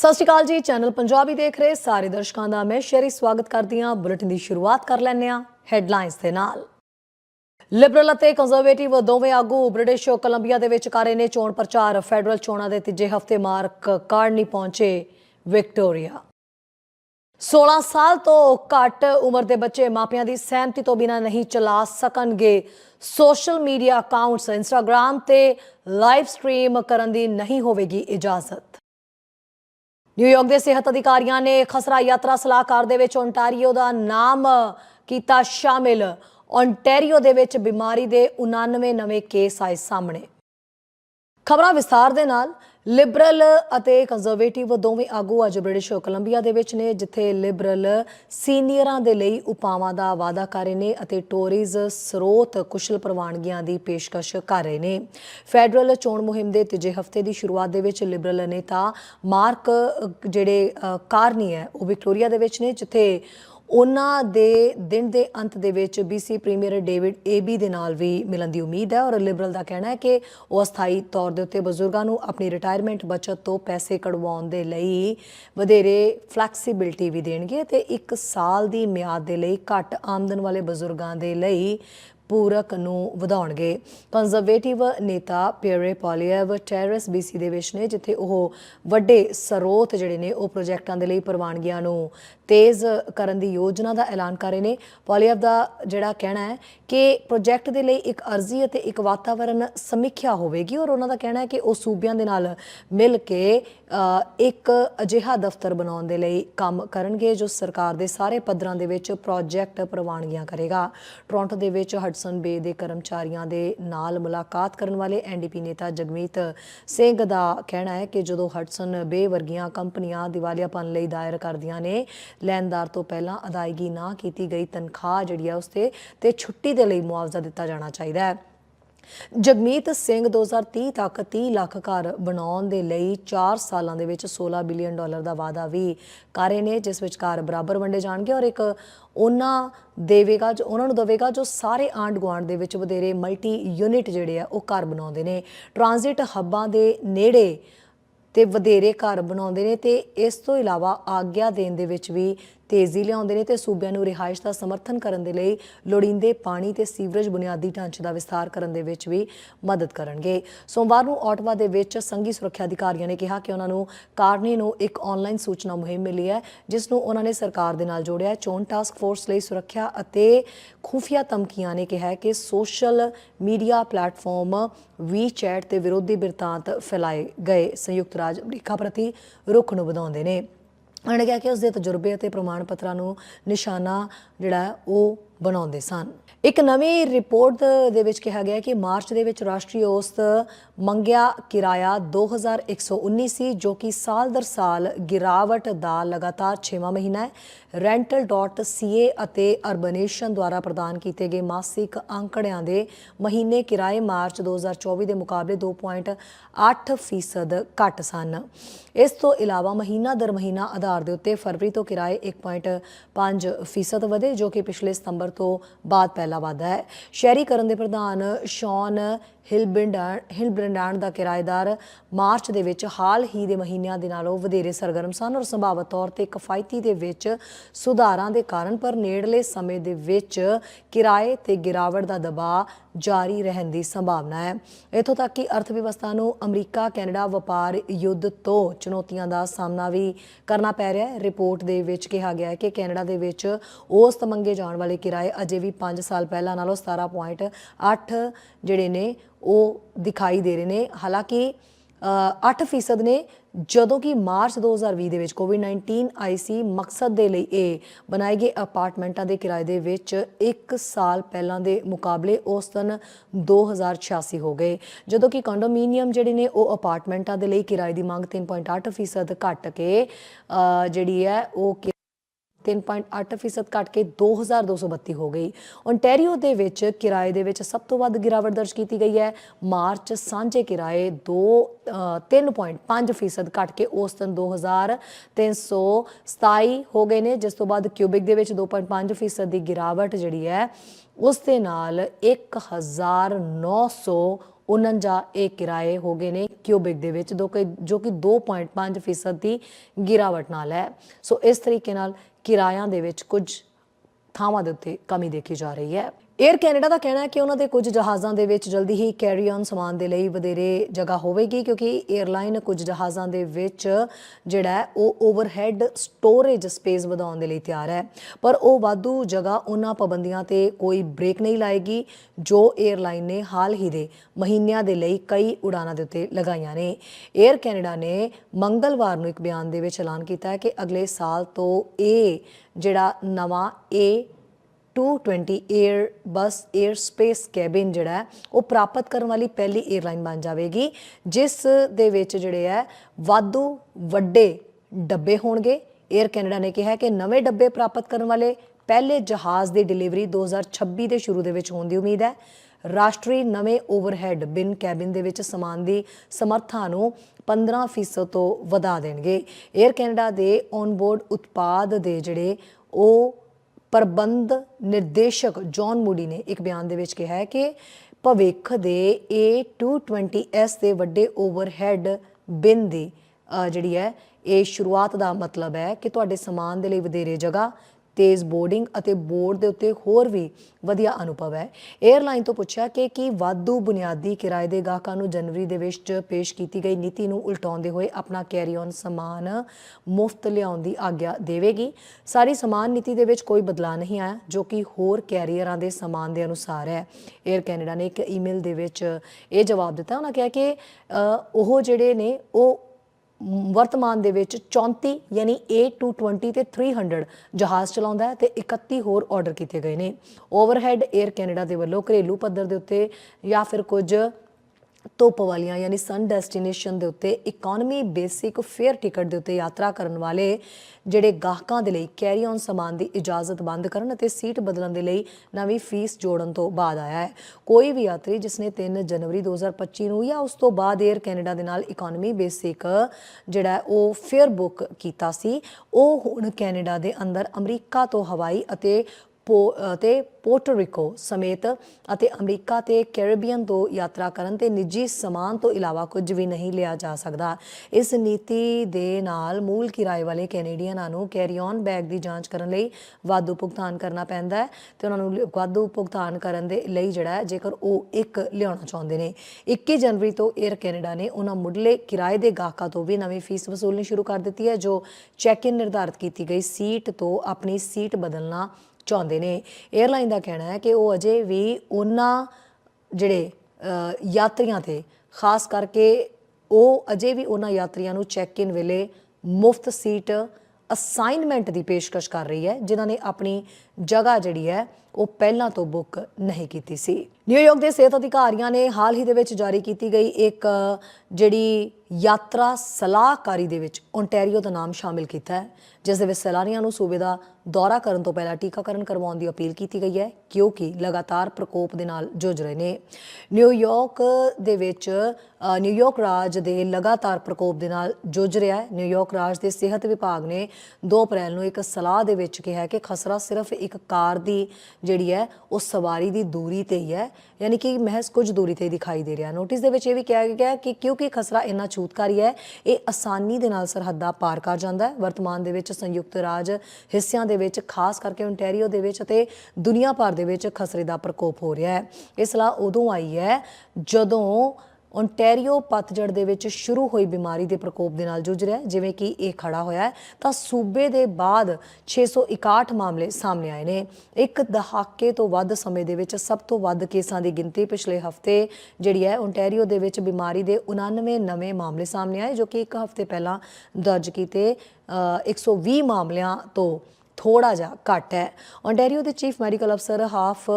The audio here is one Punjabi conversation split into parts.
ਸਤਿ ਸ਼੍ਰੀ ਅਕਾਲ ਜੀ, ਚੈਨਲ ਪੰਜਾਬੀ ਦੇਖ ਰਹੇ ਸਾਰੇ ਦਰਸ਼ਕਾਂ ਦਾ ਮੈਂ ਸ਼ੇਰੀ ਸਵਾਗਤ ਕਰਦੀ ਹਾਂ। ਬੁਲੇਟਿਨ ਦੀ ਸ਼ੁਰੂਆਤ ਕਰ ਲੈਂਦੇ ਹਾਂ ਹੈਡਲਾਈਨਸ ਦੇ ਨਾਲ। ਲਿਬਰਲ ਅਤੇ ਕੰਜ਼ਰਵੇਟਿਵ ਦੋਵੇਂ ਆਗੂ ਬ੍ਰਿਟਿਸ਼ ਕੋਲੰਬੀਆ ਦੇ ਵਿੱਚ ਕਰ ਰਹੇ ਨੇ ਚੋਣ ਪ੍ਰਚਾਰ। ਫੈਡਰਲ ਚੋਣਾਂ ਦੇ ਤੀਜੇ ਹਫ਼ਤੇ ਮਾਰਕ ਕਾਰਡ ਨਹੀਂ ਪਹੁੰਚੇ ਵਿਕਟੋਰੀਆ। 16 ਸਾਲ ਤੋਂ ਘੱਟ ਉਮਰ ਦੇ ਬੱਚੇ ਮਾਪਿਆਂ ਦੀ ਸਹਿਮਤੀ ਤੋਂ ਬਿਨਾਂ ਨਹੀਂ ਚਲਾ ਸਕਣਗੇ। ਸੋਸ਼ਲ ਮੀਡੀਆ ਅਕਾਊਂਟਸ ਇੰਸਟਾਗ੍ਰam ਤੇ ਲਾਈਵ ਸਟ੍ਰੀਮ ਕਰਨ ਦੀ ਨਹੀਂ ਹੋਵੇਗੀ ਇਜਾਜ਼ਤ। ਨਿਊਯਾਰਕ ਦੇ ਸਿਹਤ ਅਧਿਕਾਰੀਆਂ ਨੇ ਖਸਰਾ ਯਾਤਰਾ ਸਲਾਹਕਾਰ ਦੇ ਵਿੱਚ ਓਨਟਾਰੀਓ ਦਾ ਨਾਮ ਕੀਤਾ ਸ਼ਾਮਿਲ। ਓਨਟਾਰੀਓ ਦੇ ਵਿੱਚ ਬਿਮਾਰੀ ਦੇ 99 ਨਵੇਂ ਕੇਸ ਆਏ ਸਾਹਮਣੇ। ਖਬਰਾਂ ਵਿਸਥਾਰ ਦੇ ਨਾਲ ਲਿਬਰਲ ਅਤੇ ਕੰਜ਼ਰਵੇਟਿਵ ਦੋਵੇਂ ਆਗੂ ਅੱਜ ਬ੍ਰਿਟਿਸ਼ ਕੋਲੰਬੀਆ ਦੇ ਵਿੱਚ ਨੇ, ਜਿੱਥੇ ਲਿਬਰਲ ਸੀਨੀਅਰਾਂ ਦੇ ਲਈ ਉਪਾਵਾਂ ਦਾ ਵਾਅਦਾ ਕਰ ਰਹੇ ਨੇ ਅਤੇ ਟੋਰੀਜ਼ ਸਰੋਤ ਕੁਸ਼ਲ ਪ੍ਰਵਾਨਗੀਆਂ ਦੀ ਪੇਸ਼ਕਸ਼ ਕਰ ਰਹੇ ਨੇ। ਫੈਡਰਲ ਚੋਣ ਮੁਹਿੰਮ ਦੇ ਤੀਜੇ ਹਫ਼ਤੇ ਦੀ ਸ਼ੁਰੂਆਤ ਦੇ ਵਿੱਚ ਲਿਬਰਲ ਨੇਤਾ ਮਾਰਕ ਜਿਹੜੇ ਕਾਰਨੀ ਹੈ, ਉਹ ਵਿਕਟੋਰੀਆ ਦੇ ਵਿੱਚ ਨੇ, ਜਿੱਥੇ ਉਹਨਾਂ ਦੇ ਦਿਨ ਦੇ ਅੰਤ ਦੇ ਵਿੱਚ BC ਪ੍ਰੀਮੀਅਰ ਡੇਵਿਡ ਏਬੀ ਦੇ ਨਾਲ ਵੀ ਮਿਲਣ ਦੀ ਉਮੀਦ ਹੈ ਔਰ ਲਿਬਰਲ ਦਾ ਕਹਿਣਾ ਹੈ ਕਿ ਉਹ ਅਸਥਾਈ ਤੌਰ ਦੇ ਉੱਤੇ ਬਜ਼ੁਰਗਾਂ ਨੂੰ ਆਪਣੀ ਰਿਟਾਇਰਮੈਂਟ ਬਚਤ ਤੋਂ ਪੈਸੇ ਕਢਵਾਉਣ ਦੇ ਲਈ ਵਧੇਰੇ ਫਲੈਕਸੀਬਿਲਟੀ ਵੀ ਦੇਣਗੇ ਤੇ 1 ਸਾਲ ਦੀ ਮਿਆਦ ਦੇ ਲਈ ਘੱਟ ਆਮਦਨ ਵਾਲੇ ਬਜ਼ੁਰਗਾਂ ਦੇ ਲਈ ਪੂਰਕ ਨੂੰ ਵਧਾਉਣਗੇ। ਕੰਜ਼ਰਵੇਟਿਵ ਨੇਤਾ ਪਿਅਰੇ ਪੋਲੀਐਵ ਟੈਰਸ BC ਦੇ ਵਿੱਚ ਨੇ, ਜਿੱਥੇ ਉਹ ਵੱਡੇ ਸਰੋਤ ਜਿਹੜੇ ਨੇ ਉਹ ਪ੍ਰੋਜੈਕਟਾਂ ਦੇ ਲਈ ਪ੍ਰਵਾਨਗੀਆਂ ਨੂੰ ਤੇਜ਼ ਕਰਨ ਦੀ ਯੋਜਨਾ ਦਾ ਐਲਾਨ ਕਰ ਰਹੇ ਨੇ। ਪੋਲੀਐਵ ਦਾ ਜਿਹੜਾ ਕਹਿਣਾ ਹੈ ਕਿ ਪ੍ਰੋਜੈਕਟ ਦੇ ਲਈ ਇੱਕ ਅਰਜ਼ੀ ਅਤੇ ਇੱਕ ਵਾਤਾਵਰਣ ਸਮੀਖਿਆ ਹੋਵੇਗੀ ਔਰ ਉਹਨਾਂ ਦਾ ਕਹਿਣਾ ਹੈ ਕਿ ਉਹ ਸੂਬਿਆਂ ਦੇ ਨਾਲ ਮਿਲ ਕੇ ਇੱਕ ਅਜਿਹਾ ਦਫ਼ਤਰ ਬਣਾਉਣ ਦੇ ਲਈ ਕੰਮ ਕਰਨਗੇ ਜੋ ਸਰਕਾਰ ਦੇ ਸਾਰੇ ਪੱਧਰਾਂ ਦੇ ਵਿੱਚ ਪ੍ਰੋਜੈਕਟ ਪ੍ਰਵਾਨਗੀਆਂ ਕਰੇਗਾ। ਟੋਰਾਂਟੋ ਦੇ ਵਿੱਚ ਹਡਸਨ ਬੇ ਦੇ ਕਰਮਚਾਰੀਆਂ ਦੇ ਨਾਲ ਮੁਲਾਕਾਤ ਕਰਨ ਵਾਲੇ ਐਨਡੀਪੀ ਨੇਤਾ ਜਗਮੀਤ ਸਿੰਘ ਦਾ ਕਹਿਣਾ ਹੈ ਕਿ ਜਦੋਂ ਹਡਸਨ ਬੇ ਵਰਗੀਆਂ ਕੰਪਨੀਆਂ ਦਿਵਾਲੀਆਪਨ ਲਈ ਦਾਇਰ ਕਰਦੀਆਂ ਨੇ ਲੈਣਦਾਰ ਤੋਂ ਪਹਿਲਾਂ ਅਦਾਇਗੀ ਨਾ ਕੀਤੀ ਗਈ ਤਨਖਾਹ ਜਿਹੜੀ ਆ ਉਸ ਤੇ ਤੇ ਛੁੱਟੀ ਦੇ ਲਈ ਮੁਆਵਜ਼ਾ ਦਿੱਤਾ ਜਾਣਾ ਚਾਹੀਦਾ ਹੈ। ਜਗਮੀਤ ਸਿੰਘ 2030 ਤੱਕ 30 ਲੱਖ ਘਰ ਬਣਾਉਣ ਦੇ ਲਈ 4 ਸਾਲਾਂ ਦੇ ਵਿੱਚ 16 ਬਿਲੀਅਨ ਡਾਲਰ ਦਾ ਵਾਅਦਾ ਵੀ ਕਰ ਰਹੇ ਨੇ, ਜਿਸ ਵਿੱਚ ਘਰ ਬਰਾਬਰ ਵੰਡੇ ਜਾਣਗੇ ਔਰ ਇੱਕ ਉਹਨਾਂ ਦੇਵੇਗਾ ਜੋ, ਉਹਨਾਂ ਨੂੰ ਦੇਵੇਗਾ ਜੋ ਸਾਰੇ ਆਂਡ ਗੁਆਂਢ ਦੇ ਵਿੱਚ ਵਧੇਰੇ ਮਲਟੀ ਯੂਨਿਟ ਜਿਹੜੇ ਆ ਉਹ ਘਰ ਬਣਾਉਂਦੇ ਨੇ। ਟ੍ਰਾਂਜ਼ਿਟ ਹੱਬਾਂ ਦੇ ਨੇੜੇ ਤੇ ਵਧੇਰੇ ਘਰ ਬਣਾਉਂਦੇ ਨੇ ਤੇ ਇਸ ਤੋਂ ਇਲਾਵਾ ਆਗਿਆ ਦੇਣ ਦੇ ਵਿੱਚ ਵੀ ਤੇਜ਼ੀ ਲਿਆਉਂਦੇ ਨੇ ਤੇ ਸੂਬਿਆਂ ਨੂੰ ਰਿਹਾਇਸ਼ ਦਾ ਸਮਰਥਨ ਕਰਨ ਦੇ ਲਈ ਲੋੜੀਂਦੇ ਪਾਣੀ ਤੇ ਸੀਵਰੇਜ ਬੁਨਿਆਦੀ ਢਾਂਚੇ ਦਾ ਵਿਸਥਾਰ ਕਰਨ ਦੇ ਵਿੱਚ ਵੀ ਮਦਦ ਕਰਨਗੇ। ਸੋਮਵਾਰ ਨੂੰ ਆਟਵਾ ਦੇ ਵਿੱਚ ਸੰਘੀ ਸੁਰੱਖਿਆ ਅਧਿਕਾਰੀਆਂ ਨੇ ਕਿਹਾ ਕਿ ਉਹਨਾਂ ਨੂੰ ਕਾਰਨੀ ਨੂੰ ਇੱਕ ਆਨਲਾਈਨ ਸੂਚਨਾ ਮੁਹਿੰਮ ਮਿਲੀ ਹੈ, ਜਿਸ ਨੂੰ ਉਹਨਾਂ ਨੇ ਸਰਕਾਰ ਦੇ ਨਾਲ ਜੋੜਿਆ। ਚੋਣ ਟਾਸਕ ਫੋਰਸ ਲਈ ਸੁਰੱਖਿਆ ਅਤੇ ਖੁਫੀਆ ਧਮਕੀਆਂ ਨੇ ਕਿਹਾ ਕਿ ਸੋਸ਼ਲ ਮੀਡੀਆ ਪਲੇਟਫਾਰਮ WeChat ਤੇ ਵਿਰੋਧੀ ਬਿਰਤਾਂਤ ਫੈਲਾਏ ਗਏ। ਸੰਯੁਕਤ ਰਾਜ ਅਮਰੀਕਾ ਪ੍ਰਤੀ ਰੁਖ ਨੂੰ ਵਧਾਉਂਦੇ ਨੇ। ਉਹਨਾਂ ਨੇ ਕਿਹਾ ਕਿ ਉਸ ਦੇ ਤਜਰਬੇ ਅਤੇ ਪ੍ਰਮਾਣ ਪੱਤਰਾਂ ਨੂੰ ਨਿਸ਼ਾਨਾ ਜਿਹੜਾ ਉਹ ਬਣਾਉਂਦੇ ਸਨ। ਇੱਕ ਨਵੀਂ ਰਿਪੋਰਟ ਦੇ ਵਿੱਚ ਕਿਹਾ ਗਿਆ ਕਿ ਮਾਰਚ ਦੇ ਵਿੱਚ ਰਾਸ਼ਟਰੀ ਔਸਤ ਮੰਗਿਆ ਕਿਰਾਇਆ 2119 ਸੀ ਜੋ ਕਿ ਸਾਲ ਦਰ ਸਾਲ ਗਿਰਾਵਟ ਦਾ ਲਗਾਤਾਰ 6ਵਾਂ ਮਹੀਨਾ ਹੈ। Rental.ca ਅਤੇ ਅਰਬਨੇਸ਼ਨ ਦੁਆਰਾ ਪ੍ਰਦਾਨ ਕੀਤੇ ਗਏ ਮਾਸਿਕ ਅੰਕੜਿਆਂ ਦੇ ਮਹੀਨੇ ਕਿਰਾਏ ਮਾਰਚ 2024 ਦੇ ਮੁਕਾਬਲੇ 2.8 ਫੀਸਦ ਘੱਟ ਸਨ। ਇਸ ਤੋਂ ਇਲਾਵਾ ਮਹੀਨਾ ਦਰ ਮਹੀਨਾ ਆਧਾਰ ਦੇ ਉੱਤੇ ਫਰਵਰੀ ਤੋਂ ਕਿਰਾਏ 1.5 ਫੀਸਦ ਵਧੇ, ਜੋ ਕਿ ਪਿਛਲੇ ਸਤੰਬਰ ਤੋਂ ਬਾਅਦ ਪਹਿਲਾ ਵਾਧਾ ਹੈ। ਸ਼ਹਿਰੀਕਰਨ ਦੇ ਪ੍ਰਧਾਨ ਸ਼ੌਨ ਹਿਲਬਿੰਡਨ ਹਿਲਬ੍ਰਿੰਡਨ ਦਾ ਕਿਰਾਏਦਾਰ ਮਾਰਚ ਦੇ ਵਿੱਚ ਹਾਲ ਹੀ ਦੇ ਮਹੀਨਿਆਂ ਦੇ ਨਾਲੋਂ ਵਧੇਰੇ ਸਰਗਰਮ ਸਨ ਔਰ ਸੰਭਾਵਤ ਤੌਰ ਤੇ ਕਿਫਾਇਤੀ ਦੇ ਵਿੱਚ ਸੁਧਾਰਾਂ ਦੇ ਕਾਰਨ ਪਰ ਨੇੜਲੇ ਸਮੇਂ ਦੇ ਵਿੱਚ ਕਿਰਾਏ ਤੇ ਗਿਰਾਵਟ ਦਾ ਦਬਾਅ ਜਾਰੀ ਰਹਿਣ ਦੀ ਸੰਭਾਵਨਾ ਹੈ। ਇਥੋਂ ਤੱਕ ਕਿ ਅਰਥ ਵਿਵਸਥਾ ਨੂੰ ਅਮਰੀਕਾ, ਕੈਨੇਡਾ ਵਪਾਰ ਯੁੱਧ ਤੋਂ ਚੁਣੌਤੀਆਂ ਦਾ ਸਾਹਮਣਾ ਵੀ ਕਰਨਾ ਪੈ ਰਿਹਾ ਹੈ। ਰਿਪੋਰਟ ਦੇ ਵਿੱਚ ਕਿਹਾ ਗਿਆ ਹੈ ਕਿ ਕੈਨੇਡਾ ਦੇ ਵਿੱਚ ਔਸਤ ਮੰਗੇ ਜਾਣ ਵਾਲੇ ਕਿਰਾਏ ਅਜੇ ਵੀ 5 ਸਾਲ ਪਹਿਲਾਂ ਨਾਲੋਂ 17.8 ਜਿਹੜੇ ਨੇ ਉਹ ਦਿਖਾਈ ਦੇ ਰਹੇ ਨੇ। ਹਾਲਾਂਕਿ ਅ, 8% ਨੇ ਜਦੋਂ ਕਿ ਮਾਰਚ 2020 ਦੇ ਵਿੱਚ ਕੋਵਿਡ-19 ਆਈ ਸੀ ਮਕਸਦ ਦੇ ਲਈ ਇਹ ਬਣਾਏ ਗਏ ਅਪਾਰਟਮੈਂਟਾਂ ਦੇ ਕਿਰਾਏ ਦੇ ਵਿੱਚ 1 ਸਾਲ ਪਹਿਲਾਂ ਦੇ ਮੁਕਾਬਲੇ ਔਸਤਨ 2086 ਹੋ ਗਏ। ਜਦੋਂ ਕਿ ਕੰਡੋਮੀਨੀਅਮ ਜਿਹੜੇ ਨੇ ਉਹ ਅਪਾਰਟਮੈਂਟਾਂ ਦੇ ਲਈ ਕਿਰਾਏ ਦੀ ਮੰਗ 3.8% ਘਟ ਕੇ ਜਿਹੜੀ ਹੈ ਉਹ ਕਿ- 3.8% ਘਟ ਕੇ 2232 ਹੋ ਗਈ। ਓਨਟਾਰੀਓ ਦੇ ਵਿੱਚ ਕਿਰਾਏ ਦੇ ਵਿੱਚ ਸਭ ਤੋਂ ਵੱਧ ਗਿਰਾਵਟ ਦਰਜ ਕੀਤੀ ਗਈ ਹੈ। ਮਾਰਚ ਸਾਂਝੇ ਕਿਰਾਏ 2 3.5% ਘਟ ਕੇ ਔਸਤਨ 2327 ਹੋ ਗਏ ਨੇ, ਜਿਸ ਤੋਂ ਬਾਅਦ ਕਿਊਬਿਕ ਦੇ ਵਿੱਚ 2.5% ਦੀ ਗਿਰਾਵਟ ਜਿਹੜੀ ਹੈ, ਉਸ ਦੇ ਨਾਲ 1900 49 ਇਹ ਕਿਰਾਏ ਹੋ ਗਏ ਨੇ ਕਿਊਬਿਕ ਦੇ ਵਿੱਚ ਦੋ ਕਿ ਜੋ ਕਿ 2.5% ਫੀਸਦ ਦੀ ਗਿਰਾਵਟ ਨਾਲ ਹੈ। ਸੋ ਇਸ ਤਰੀਕੇ ਨਾਲ ਕਿਰਾਇਆਂ ਦੇ ਵਿੱਚ ਕੁਝ ਥਾਵਾਂ ਦੇ ਉੱਤੇ ਕਮੀ ਦੇਖੀ ਜਾ ਰਹੀ ਹੈ। ਏਅਰ ਕੈਨੇਡਾ ਦਾ ਕਹਿਣਾ ਹੈ ਕਿ ਉਹਨਾਂ ਦੇ ਕੁਝ ਜਹਾਜ਼ਾਂ ਦੇ ਵਿੱਚ ਜਲਦੀ ਹੀ ਕੈਰੀ ਔਨ ਸਮਾਨ ਦੇ ਲਈ ਵਧੇਰੇ ਜਗ੍ਹਾ ਹੋਵੇਗੀ, ਕਿਉਂਕਿ ਏਅਰਲਾਈਨ ਕੁਝ ਜਹਾਜ਼ਾਂ ਦੇ ਵਿੱਚ ਜਿਹੜਾ ਉਹ ਓਵਰਹੈਡ ਸਟੋਰੇਜ ਸਪੇਸ ਵਧਾਉਣ ਦੇ ਲਈ ਤਿਆਰ ਹੈ। ਪਰ ਉਹ ਵਾਧੂ ਜਗ੍ਹਾ ਉਹਨਾਂ ਪਾਬੰਦੀਆਂ ਤੇ ਕੋਈ ਬ੍ਰੇਕ ਨਹੀਂ ਲਾਏਗੀ, ਜੋ ਏਅਰਲਾਈਨ ਨੇ ਹਾਲ ਹੀ ਦੇ ਮਹੀਨਿਆਂ ਦੇ ਲਈ ਕਈ ਉਡਾਨਾਂ ਦੇ ਉੱਤੇ ਲਗਾਈਆਂ ਨੇ। ਏਅਰ ਕੈਨੇਡਾ ਨੇ ਮੰਗਲਵਾਰ ਨੂੰ ਇੱਕ ਬਿਆਨ ਦੇ ਵਿੱਚ ਐਲਾਨ ਕੀਤਾ ਹੈ ਕਿ ਅਗਲੇ ਸਾਲ ਤੋਂ ਇਹ ਜਿਹੜਾ ਨਵਾਂ A 220 Airbus air space cabin ਜਿਹੜਾ ਉਹ ਪ੍ਰਾਪਤ ਕਰਨ ਵਾਲੀ ਪਹਿਲੀ 에ਅਰਲਾਈਨ ਬਣ ਜਾਵੇਗੀ, ਜਿਸ ਦੇ ਵਿੱਚ ਜਿਹੜੇ ਹੈ, ਵਾਧੂ ਵੱਡੇ ਡੱਬੇ ਹੋਣਗੇ। 에ਅਰ ਕੈਨੇਡਾ ਨੇ ਕਿਹਾ ਕਿ ਨਵੇਂ ਡੱਬੇ ਪ੍ਰਾਪਤ ਕਰਨ ਵਾਲੇ ਪਹਿਲੇ ਜਹਾਜ਼ ਦੀ ਡਿਲੀਵਰੀ 2026 ਦੇ ਸ਼ੁਰੂ ਦੇ ਵਿੱਚ ਹੋਣ ਦੀ ਉਮੀਦ ਹੈ। ਰਾਸ਼ਟਰੀ ਨਵੇਂ ਓਵਰਹੈਡ ਬਿਨ ਕੈਬਿਨ ਦੇ ਵਿੱਚ ਸਮਾਨ ਦੀ ਸਮਰੱਥਾ ਨੂੰ 15% ਤੋਂ ਵਧਾ ਦੇਣਗੇ। 에ਅਰ ਕੈਨੇਡਾ ਦੇ ਔਨਬੋਰਡ ਉਤਪਾਦ ਦੇ ਜਿਹੜੇ ਉਹ ਪ੍ਰਬੰਧ ਨਿਰਦੇਸ਼ਕ ਜੌਨ ਮੂਡੀ ਨੇ ਇੱਕ ਬਿਆਨ ਦੇ ਵਿੱਚ ਕਿਹਾ ਹੈ ਕਿ ਭਵਿੱਖ ਦੇ A220S ਦੇ ਵੱਡੇ ਓਵਰਹੈਡ ਬਿਨ ਦੀ ਜਿਹੜੀ ਹੈ, ਇਹ ਸ਼ੁਰੂਆਤ ਦਾ ਮਤਲਬ ਹੈ ਕਿ ਤੁਹਾਡੇ ਸਮਾਨ ਦੇ ਲਈ ਵਧੇਰੇ ਜਗ੍ਹਾ ਤੇਜ਼ ਬੋਰਡਿੰਗ ਅਤੇ ਬੋਰਡ ਦੇ ਉੱਤੇ ਹੋਰ ਵੀ ਵਧੀਆ ਅਨੁਭਵ ਹੈ। 에ਅਰਲਾਈਨ ਤੋਂ ਪੁੱਛਿਆ ਕਿ ਕੀ ਵਾਧੂ ਬੁਨਿਆਦੀ ਕਿਰਾਏ ਦੇ ਗਾਹਕਾਂ ਨੂੰ ਜਨਵਰੀ ਦੇ ਵਿੱਚ ਪੇਸ਼ ਕੀਤੀ ਗਈ ਨੀਤੀ ਨੂੰ ਉਲਟਾਉਂਦੇ ਹੋਏ ਆਪਣਾ ਕੈਰੀ ਔਨ ਸਮਾਨ ਮੁਫਤ ਲਿਆਉਣ ਦੀ ਆਗਿਆ ਦੇਵੇਗੀ। ਸਾਰੀ ਸਮਾਨ ਨੀਤੀ ਦੇ ਵਿੱਚ ਕੋਈ ਬਦਲਾਅ ਨਹੀਂ ਆਇਆ, ਜੋ ਕਿ ਹੋਰ ਕੈਰੀਅਰਾਂ ਦੇ ਸਮਾਨ ਦੇ ਅਨੁਸਾਰ ਹੈ। 에ਅਰ ਕੈਨੇਡਾ ਨੇ ਇੱਕ ਈਮੇਲ ਦੇ ਵਿੱਚ ਇਹ ਜਵਾਬ ਦਿੱਤਾ। ਉਹਨਾਂ ਕਿਹਾ ਕਿ ਉਹ ਜਿਹੜੇ ਨੇ, ਉਹ ਵਰਤਮਾਨ ਦੇ ਵਿੱਚ 34 ਯਾਨੀ A220 ਤੇ 300 ਜਹਾਜ਼ ਚਲਾਉਂਦਾ ਹੈ ਤੇ 31 ਹੋਰ ਆਰਡਰ ਕੀਤੇ ਗਏ ਨੇ। ਓਵਰਹੈਡ 에ਅਰ ਕੈਨੇਡਾ ਦੇ ਵੱਲੋਂ ਘਰੇਲੂ ਪੱਧਰ ਦੇ ਉੱਤੇ ਜਾਂ ਫਿਰ ਕੁਝ ਧੁੱਪ ਵਾਲੀਆਂ ਯਾਨੀ ਸਨ ਡੈਸਟੀਨੇਸ਼ਨ ਦੇ ਉੱਤੇ ਇਕਨੋਮੀ ਬੇਸਿਕ ਫੇਅਰ ਟਿਕਟ ਦੇ ਉੱਤੇ ਯਾਤਰਾ ਕਰਨ ਵਾਲੇ ਜਿਹੜੇ ਗਾਹਕਾਂ ਦੇ ਲਈ ਕੈਰੀ ਔਨ ਸਮਾਨ ਦੀ ਇਜਾਜ਼ਤ ਬੰਦ ਕਰਨ ਅਤੇ ਸੀਟ ਬਦਲਣ ਦੇ ਲਈ ਨਵੀਂ ਫੀਸ ਜੋੜਨ ਤੋਂ ਬਾਅਦ ਆਇਆ ਹੈ। ਕੋਈ ਵੀ ਯਾਤਰੀ ਜਿਸਨੇ 3 ਜਨਵਰੀ 2025 ਨੂੰ ਜਾਂ ਉਸ ਤੋਂ ਬਾਅਦ 에ਅਰ ਕੈਨੇਡਾ ਦੇ ਨਾਲ ਇਕਨੋਮੀ ਬੇਸਿਕ ਜਿਹੜਾ ਉਹ ਫੇਅਰ ਬੁੱਕ ਕੀਤਾ ਸੀ, ਉਹ ਹੁਣ ਕੈਨੇਡਾ ਦੇ ਅੰਦਰ ਅਮਰੀਕਾ ਤੋਂ ਹਵਾਈ ਅਤੇ ਪੋ ਅਤੇ ਪੋਰਟੋ ਰਿਕੋ ਸਮੇਤ ਅਤੇ ਅਮਰੀਕਾ ਤੇ ਕੈਰੀਬੀਅਨ ਤੋਂ ਯਾਤਰਾ ਕਰਨ ਤੇ ਨਿੱਜੀ ਸਮਾਨ ਤੋਂ ਇਲਾਵਾ ਕੁਝ ਵੀ ਨਹੀਂ ਲਿਆ ਜਾ ਸਕਦਾ। ਇਸ ਨੀਤੀ ਦੇ ਨਾਲ ਮੂਲ ਕਿਰਾਏ ਵਾਲੇ ਕੈਨੇਡੀਅਨਾਂ ਨੂੰ ਕੈਰੀ ਔਨ ਬੈਗ ਦੀ ਜਾਂਚ ਕਰਨ ਲਈ ਵਾਧੂ ਭੁਗਤਾਨ ਕਰਨਾ ਪੈਂਦਾ ਹੈ ਤੇ ਉਹਨਾਂ ਨੂੰ ਲਿ- ਵਾਧੂ ਭੁਗਤਾਨ ਕਰਨ ਦੇ ਲਈ ਜਿਹੜਾ ਜੇਕਰ ਉਹ ਇੱਕ ਲਿਆਉਣਾ ਚਾਹੁੰਦੇ ਨੇ। 21 ਜਨਵਰੀ ਤੋਂ 에ਅਰ ਕੈਨੇਡਾ ਨੇ ਉਹਨਾਂ ਮੁੱਢਲੇ ਕਿਰਾਏ ਦੇ ਗਾਹਕਾਂ ਤੋਂ ਵੀ ਨਵੀਂ ਫੀਸ ਵਸੂਲਣੀ ਸ਼ੁਰੂ ਕਰ ਦਿੱਤੀ ਹੈ, ਜੋ ਚੈੱਕ ਇਨ ਨਿਰਧਾਰਿਤ ਕੀਤੀ ਗਈ। ਸੀਟ ਤੋਂ ਆਪਣੀ ਸੀਟ ਬਦਲਣਾ ਚਾਹੁੰਦੇ ਨੇ। 에ਅਰਲਾਈਨ ਦਾ ਕਹਿਣਾ ਹੈ ਕਿ ਉਹ ਅਜੇ ਵੀ ਉਹਨਾਂ ਜਿਹੜੇ ਯਾਤਰੀਆਂ ਤੇ, ਖਾਸ ਕਰਕੇ ਉਹ ਅਜੇ ਵੀ ਉਹਨਾਂ ਯਾਤਰੀਆਂ ਨੂੰ ਚੈੱਕ ਇਨ ਵੇਲੇ ਮੁਫਤ ਸੀਟ ਅਸਾਈਨਮੈਂਟ ਦੀ ਪੇਸ਼ਕਸ਼ ਕਰ ਰਹੀ ਹੈ, ਜਿਨ੍ਹਾਂ ਨੇ ਆਪਣੀ ਜਗ੍ਹਾ ਜਿਹੜੀ ਹੈ ਉਹ ਪਹਿਲਾਂ ਤੋਂ ਬੁੱਕ ਨਹੀਂ ਕੀਤੀ ਸੀ। ਨਿਊਯਾਰਕ ਦੇ ਸਿਹਤ ਅਧਿਕਾਰੀਆਂ ਨੇ ਹਾਲ ਹੀ ਦੇ ਵਿੱਚ ਜਾਰੀ ਕੀਤੀ ਗਈ ਇੱਕ ਜਿਹੜੀ ਯਾਤਰਾ ਸਲਾਹਕਾਰੀ ਦੇ ਵਿੱਚ ਓਨਟਾਰੀਓ ਦਾ ਨਾਮ ਸ਼ਾਮਿਲ ਕੀਤਾ ਹੈ ਜਿਸ ਦੇ ਵਿੱਚ ਸੈਲਾਨੀਆਂ ਨੂੰ ਸੂਬੇ ਦਾ ਦੌਰਾ ਕਰਨ ਤੋਂ ਪਹਿਲਾਂ ਟੀਕਾਕਰਨ ਕਰਵਾਉਣ ਦੀ ਅਪੀਲ ਕੀਤੀ ਗਈ ਹੈ ਕਿਉਂਕਿ ਲਗਾਤਾਰ ਪ੍ਰਕੋਪ ਦੇ ਨਾਲ ਜੂਝ ਰਹੇ ਨੇ। ਨਿਊਯਾਰਕ ਦੇ ਵਿੱਚ ਅ, ਨਿਊਯਾਰਕ ਰਾਜ ਦੇ ਲਗਾਤਾਰ ਪ੍ਰਕੋਪ ਦੇ ਨਾਲ ਜੂਝ ਰਿਹਾ ਹੈ। ਨਿਊਯਾਰਕ ਰਾਜ ਦੇ ਸਿਹਤ ਵਿਭਾਗ ਨੇ 2 ਅਪ੍ਰੈਲ ਨੂੰ ਇੱਕ ਸਲਾਹ ਦੇ ਵਿੱਚ ਕਿਹਾ ਕਿ ਖਸਰਾ ਸਿਰਫ ਇੱਕ ਕਾਰ ਦੀ ਜਿਹੜੀ ਹੈ ਉਹ ਸਵਾਰੀ ਦੀ ਦੂਰੀ ਤੇ ਹੀ ਹੈ ਯਾਨੀ ਕਿ ਮਹਿਜ਼ ਕੁਝ ਦੂਰੀ ਤੇ ਦਿਖਾਈ ਦੇ ਰਿਹਾ। ਨੋਟਿਸ ਦੇ ਵਿੱਚ ਇਹ ਵੀ ਕਿਹਾ ਗਿਆ ਕਿ ਕਿਉਂਕਿ ਖਸਰਾ ਇੰਨਾ ਛੂਤਕਾਰੀ ਹੈ, ਇਹ ਆਸਾਨੀ ਦੇ ਨਾਲ ਸਰਹੱਦਾਂ ਪਾਰ ਕਰ ਜਾਂਦਾ ਹੈ। ਵਰਤਮਾਨ ਦੇ ਵਿੱਚ ਸੰਯੁਕਤ ਰਾਜ ਹਿੱਸਿਆਂ ਦੇ ਵਿੱਚ, ਖਾਸ ਕਰਕੇ ਓਨਟਾਰੀਓ ਦੇ ਵਿੱਚ ਅਤੇ ਦੁਨੀਆ ਭਰ ਦੇ ਵਿੱਚ ਖਸਰੇ ਦਾ ਪ੍ਰਕੋਪ ਹੋ ਰਿਹਾ ਹੈ। ਇਹ ਸਲਾਹ ਉਦੋਂ ਆਈ ਹੈ ਜਦੋਂ ਓਨਟਾਰੀਓ ਪਤਝੜ ਦੇ ਵਿੱਚ ਸ਼ੁਰੂ ਹੋਈ ਬਿਮਾਰੀ ਦੇ ਪ੍ਰਕੋਪ ਦੇ ਨਾਲ ਜੂਝ ਰਿਹਾ ਹੈ। ਜਿਵੇਂ ਕਿ ਇਹ ਖੜਾ ਹੋਇਆ ਹੈ ਤਾਂ ਸੂਬੇ ਦੇ ਬਾਅਦ 661 ਮਾਮਲੇ ਸਾਹਮਣੇ ਆਏ ਨੇ। ਇੱਕ ਦਹਾਕੇ ਤੋਂ ਵੱਧ ਸਮੇਂ ਦੇ ਵਿੱਚ ਸਭ ਤੋਂ ਵੱਧ ਕੇਸਾਂ ਦੀ ਗਿਣਤੀ ਪਿਛਲੇ ਹਫ਼ਤੇ ਜਿਹੜੀ ਹੈ ਓਨਟਾਰੀਓ ਦੇ ਵਿੱਚ ਬਿਮਾਰੀ ਦੇ 99 ਨਵੇਂ ਮਾਮਲੇ ਸਾਹਮਣੇ ਆਏ ਜੋ ਕਿ ਇੱਕ ਹਫ਼ਤੇ ਪਹਿਲਾਂ ਦਰਜ ਕੀਤੇ ਅ, 120 ਮਾਮਲਿਆਂ ਤੋਂ ਥੋੜਾ ਜਿਹਾ ਘੱਟ ਹੈ। ਓਨਟਾਰੀਓ ਦੇ ਚੀਫ ਮੈਡੀਕਲ ਅਫਸਰ ਹਾਫ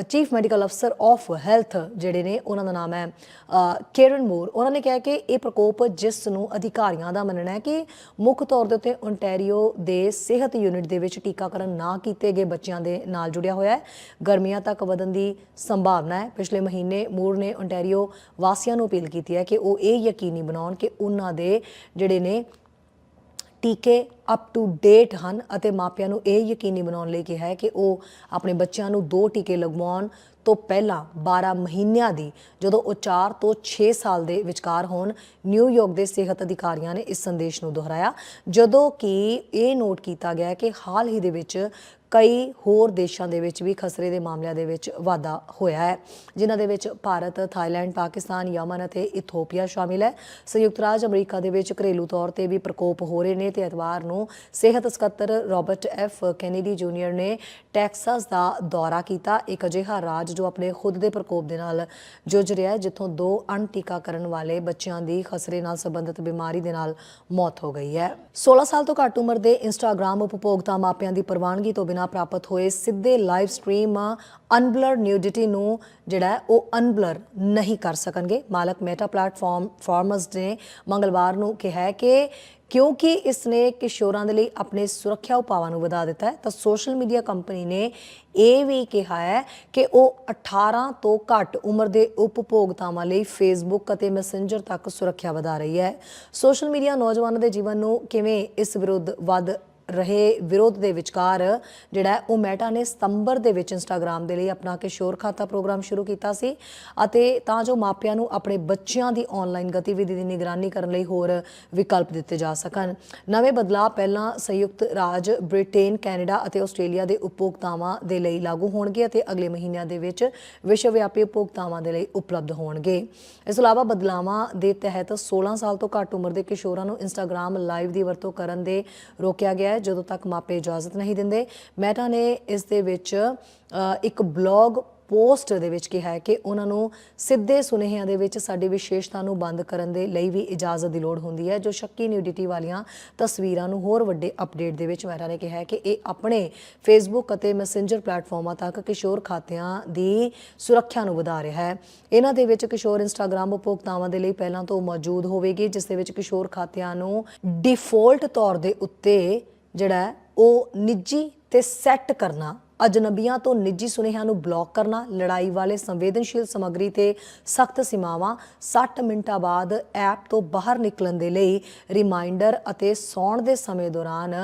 ਚੀਫ ਮੈਡੀਕਲ ਅਫਸਰ ਆਫ ਹੈਲਥ ਜਿਹੜੇ ਨੇ ਉਹਨਾਂ ਦਾ ਨਾਮ ਹੈ ਅ, ਕੇਰਨ ਮੂਰ ਉਹਨਾਂ ਨੇ ਕਿਹਾ ਕਿ ਇਹ ਪ੍ਰਕੋਪ ਜਿਸ ਨੂੰ ਅਧਿਕਾਰੀਆਂ ਦਾ ਮੰਨਣਾ ਹੈ ਕਿ ਮੁੱਖ ਤੌਰ ਦੇ ਉੱਤੇ ਓਨਟਾਰੀਓ ਦੇ ਸਿਹਤ ਯੂਨਿਟ ਦੇ ਵਿੱਚ ਟੀਕਾਕਰਨ ਨਾ ਕੀਤੇ ਗਏ ਬੱਚਿਆਂ ਦੇ ਨਾਲ ਜੁੜਿਆ ਹੋਇਆ ਹੈ। ਗਰਮੀਆਂ ਤੱਕ ਵਧਣ ਦੀ ਸੰਭਾਵਨਾ ਹੈ। ਪਿਛਲੇ ਮਹੀਨੇ ਮੋਰ ਨੇ ਓਨਟਾਰੀਓ ਵਾਸੀਆਂ ਨੂੰ ਅਪੀਲ ਕੀਤੀ ਹੈ ਕਿ ਉਹ ਇਹ ਯਕੀਨੀ ਬਣਾਉਣ ਕਿ ਉਹਨਾਂ ਦੇ ਜਿਹੜੇ ਨੇ ਟੀਕੇ ਅਪ ਟੂ ਡੇਟ ਹਨ ਅਤੇ ਮਾਪਿਆਂ ਨੂੰ ਇਹ ਯਕੀਨੀ ਬਣਾਉਣ ਲਈ ਕਿਹਾ ਹੈ ਕਿ ਉਹ ਆਪਣੇ ਬੱਚਿਆਂ ਨੂੰ ਦੋ ਟੀਕੇ ਲਗਵਾਉਣ ਤੋਂ ਪਹਿਲਾਂ 12 ਮਹੀਨਿਆਂ ਦੀ, ਜਦੋਂ ਉਹ 4 ਤੋਂ 6 ਸਾਲ ਦੇ ਵਿਚਕਾਰ ਹੋਣ ਨਿਊਯਾਰਕ ਦੇ ਸਿਹਤ ਅਧਿਕਾਰੀਆਂ ਨੇ ਇਸ ਸੰਦੇਸ਼ ਨੂੰ ਦੁਹਰਾਇਆ, ਜਦੋਂ ਕਿ ਇਹ ਨੋਟ ਕੀਤਾ ਗਿਆ ਕਿ ਹਾਲ ਹੀ ਦੇ ਵਿੱਚ ਕਈ ਹੋਰ ਦੇਸ਼ਾਂ ਦੇ ਵਿੱਚ ਵੀ ਖਸਰੇ ਦੇ ਮਾਮਲਿਆਂ ਦੇ ਵਿੱਚ ਵਾਧਾ ਹੋਇਆ ਹੈ ਜਿਨ੍ਹਾਂ ਦੇ ਵਿੱਚ ਭਾਰਤ, ਥਾਈਲੈਂਡ, ਪਾਕਿਸਤਾਨ, ਯਮਨ ਅਤੇ ਇਥੋਪੀਆ ਸ਼ਾਮਿਲ ਹੈ। ਸੰਯੁਕਤ ਰਾਜ ਅਮਰੀਕਾ ਦੇ ਵਿੱਚ ਘਰੇਲੂ ਤੌਰ ਤੇ ਵੀ ਪ੍ਰਕੋਪ ਹੋ ਰਹੇ ਨੇ ਤੇ ਐਤਵਾਰ ਨੂੰ ਸਿਹਤ ਸਕੱਤਰ ਰਾਬਰਟ ਐਫ ਕੈਨੇਡੀ ਜੂਨੀਅਰ ਨੇ ਟੈਕਸਾਸ ਦਾ ਦੌਰਾ ਕੀਤਾ। ਇੱਕ ਅਜਿਹਾ ਰਾਜ ਜੋ ਆਪਣੇ ਖੁਦ ਦੇ ਪ੍ਰਕੋਪ ਦੇ ਨਾਲ ਜੂਝ ਰਿਹਾ ਹੈ ਜਿੱਥੋਂ ਦੋ ਅਣਟੀਕਾਕਰਨ ਵਾਲੇ ਬੱਚਿਆਂ ਦੀ ਖਸਰੇ ਨਾਲ ਸੰਬੰਧਿਤ ਬਿਮਾਰੀ ਦੇ ਨਾਲ ਮੌਤ ਹੋ ਗਈ ਹੈ। 16 ਸਾਲ ਤੋਂ ਘੱਟ ਉਮਰ ਦੇ ਇੰਸਟਾਗ੍ਰam ਉਪਭੋਗਤਾ ਮਾਪਿਆਂ ਦੀ ਪ੍ਰਵਾਨਗੀ ਤੋਂ ਬਿਨਾਂ ਪ੍ਰਾਪਤ ਹੋਏ ਸਿੱਧੇ ਲਾਈਵ ਸਟ੍ਰੀਮ ਅਨਬਲਰ ਨਿਊਡਿਟੀ ਨੂੰ ਜਿਹੜਾ ਉਹ ਅਨਬਲਰ ਨਹੀਂ ਕਰ ਸਕਣਗੇ। ਮਾਲਕ ਮੈਟਾ ਪਲੇਟਫਾਰਮ ਫਾਰਮਰਸ ਨੇ ਮੰਗਲਵਾਰ ਨੂੰ ਕਿਹਾ ਕਿ ਕਿਉਂਕਿ ਇਸ ਨੇ ਕਿਸ਼ੋਰਾਂ ਦੇ ਲਈ ਆਪਣੇ ਸੁਰੱਖਿਆ ਉਪਾਵਾਂ ਨੂੰ ਵਧਾ ਦਿੱਤਾ ਹੈ, ਤਾਂ ਸੋਸ਼ਲ ਮੀਡੀਆ ਕੰਪਨੀ ਨੇ ਇਹ ਵੀ ਕਿਹਾ ਹੈ ਕਿ ਉਹ 18 ਤੋਂ ਘੱਟ ਉਮਰ ਦੇ ਉਪਭੋਗਤਾਵਾਂ ਲਈ ਫੇਸਬੁੱਕ ਅਤੇ ਮੈਸੇਂਜਰ ਤੱਕ ਸੁਰੱਖਿਆ ਵਧਾ ਰਹੀ ਹੈ। ਸੋਸ਼ਲ ਮੀਡੀਆ ਨੌਜਵਾਨਾਂ ਦੇ ਜੀਵਨ ਨੂੰ ਕਿਵੇਂ ਇਸ ਵਿਰੁੱਧ ਵੱਧ ਰਹੇ ਵਿਰੋਧ ਦੇ ਵਿਚਕਾਰ ਜਿਹੜਾ ਉਹ ਮੈਟਾ ਨੇ ਸਤੰਬਰ ਦੇ ਵਿੱਚ ਇੰਸਟਾਗ੍ਰam ਦੇ ਲਈ ਆਪਣਾ ਕਿਸ਼ੋਰ ਖਾਤਾ ਪ੍ਰੋਗਰਾਮ ਸ਼ੁਰੂ ਕੀਤਾ ਸੀ ਅਤੇ ਤਾਂ ਜੋ ਮਾਪਿਆਂ ਨੂੰ ਆਪਣੇ ਬੱਚਿਆਂ ਦੀ ਆਨਲਾਈਨ ਗਤੀਵਿਧੀ ਦੀ ਨਿਗਰਾਨੀ ਕਰਨ ਲਈ ਹੋਰ ਵਿਕਲਪ ਦਿੱਤੇ ਜਾ ਸਕਣ। ਨਵੇਂ ਬਦਲਾਅ ਪਹਿਲਾਂ ਸੰਯੁਕਤ ਰਾਜ, ਬ੍ਰਿਟੇਨ, ਕੈਨੇਡਾ ਅਤੇ ਆਸਟ੍ਰੇਲੀਆ ਦੇ ਉਪਭੋਗਤਾਵਾਂ ਦੇ ਲਈ ਲਾਗੂ ਹੋਣਗੇ ਅਤੇ ਅਗਲੇ ਮਹੀਨਿਆਂ ਦੇ ਵਿੱਚ ਵਿਸ਼ਵ ਵਿਆਪੀ ਉਪਭੋਗਤਾਵਾਂ ਦੇ ਲਈ ਉਪਲਬਧ ਹੋਣਗੇ। ਇਸ ਤੋਂ ਇਲਾਵਾ ਬਦਲਾਵਾਂ ਦੇ ਤਹਿਤ 16 ਸਾਲ ਤੋਂ ਘੱਟ ਉਮਰ ਦੇ ਕਿਸ਼ੋਰਾਂ ਨੂੰ ਇੰਸਟਾਗ੍ਰam ਲਾਈਵ ਦੀ ਵਰਤੋਂ ਕਰਨ ਦੇ ਰੋਕਿਆ ਗਿਆ ਹੈ ਜਦੋਂ ਤੱਕ ਮਾਪੇ ਇਜਾਜ਼ਤ ਨਹੀਂ ਦਿੰਦੇ। ਮੈਟਾ ਨੇ ਇਸ ਦੇ ਵਿੱਚ ਇੱਕ ਬਲੌਗ ਪੋਸਟ ਦੇ ਵਿੱਚ ਕਿਹਾ ਹੈ ਕਿ ਉਹਨਾਂ ਨੂੰ ਸਿੱਧੇ ਸੁਨੇਹਿਆਂ ਦੇ ਵਿੱਚ ਸਾਡੀ ਵਿਸ਼ੇਸ਼ਤਾ ਨੂੰ ਬੰਦ ਕਰਨ ਦੇ ਲਈ ਵੀ ਇਜਾਜ਼ਤ ਦੀ ਲੋੜ ਹੁੰਦੀ ਹੈ, ਜੋ ਸ਼ੱਕੀ ਨਿਊਡਿਟੀ ਵਾਲੀਆਂ ਤਸਵੀਰਾਂ ਨੂੰ ਹੋਰ ਵੱਡੇ ਅਪਡੇਟ ਦੇ ਵਿੱਚ ਮਹਿਰਾ ਨੇ ਕਿਹਾ ਹੈ ਕਿ ਇਹ ਆਪਣੇ ਫੇਸਬੁੱਕ ਅਤੇ ਮੈਸੇਂਜਰ ਪਲੇਟਫਾਰਮਾਂ ਤੱਕ ਕਿਸ਼ੋਰ ਖਾਤਿਆਂ ਦੀ ਸੁਰੱਖਿਆ ਨੂੰ ਵਧਾ ਰਿਹਾ ਹੈ। ਇਹਨਾਂ ਦੇ ਵਿੱਚ ਕਿਸ਼ੋਰ ਇੰਸਟਾਗ੍ਰam ਉਪਭੋਗਤਾਵਾਂ ਦੇ ਲਈ ਪਹਿਲਾਂ ਤੋਂ ਮੌਜੂਦ ਹੋਵੇਗੀ, ਜਿਸ ਦੇ ਵਿੱਚ ਕਿਸ਼ੋਰ ਖਾਤਿਆਂ ਨੂੰ ਡਿਫਾਲਟ ਤੌਰ ਦੇ ਉੱਤੇ ਜਿਹੜਾ ਉਹ ਨਿੱਜੀ ਤੇ ਸੈੱਟ ਕਰਨਾ ਅਜਨਬੀਆਂ ਤੋਂ ਨਿੱਜੀ ਸੁਨੇਹਿਆਂ ਨੂੰ ਬਲੌਕ ਕਰਨਾ, ਲੜਾਈ ਵਾਲੇ ਸੰਵੇਦਨਸ਼ੀਲ ਸਮੱਗਰੀ ਤੇ ਸਖਤ ਸੀਮਾਵਾਂ 60 ਮਿੰਟਾਂ ਬਾਅਦ ਐਪ ਤੋਂ ਬਾਹਰ ਨਿਕਲਣ ਦੇ ਲਈ ਰਿਮਾਈਂਡਰ ਅਤੇ ਸੌਣ ਦੇ ਸਮੇਂ ਦੌਰਾਨ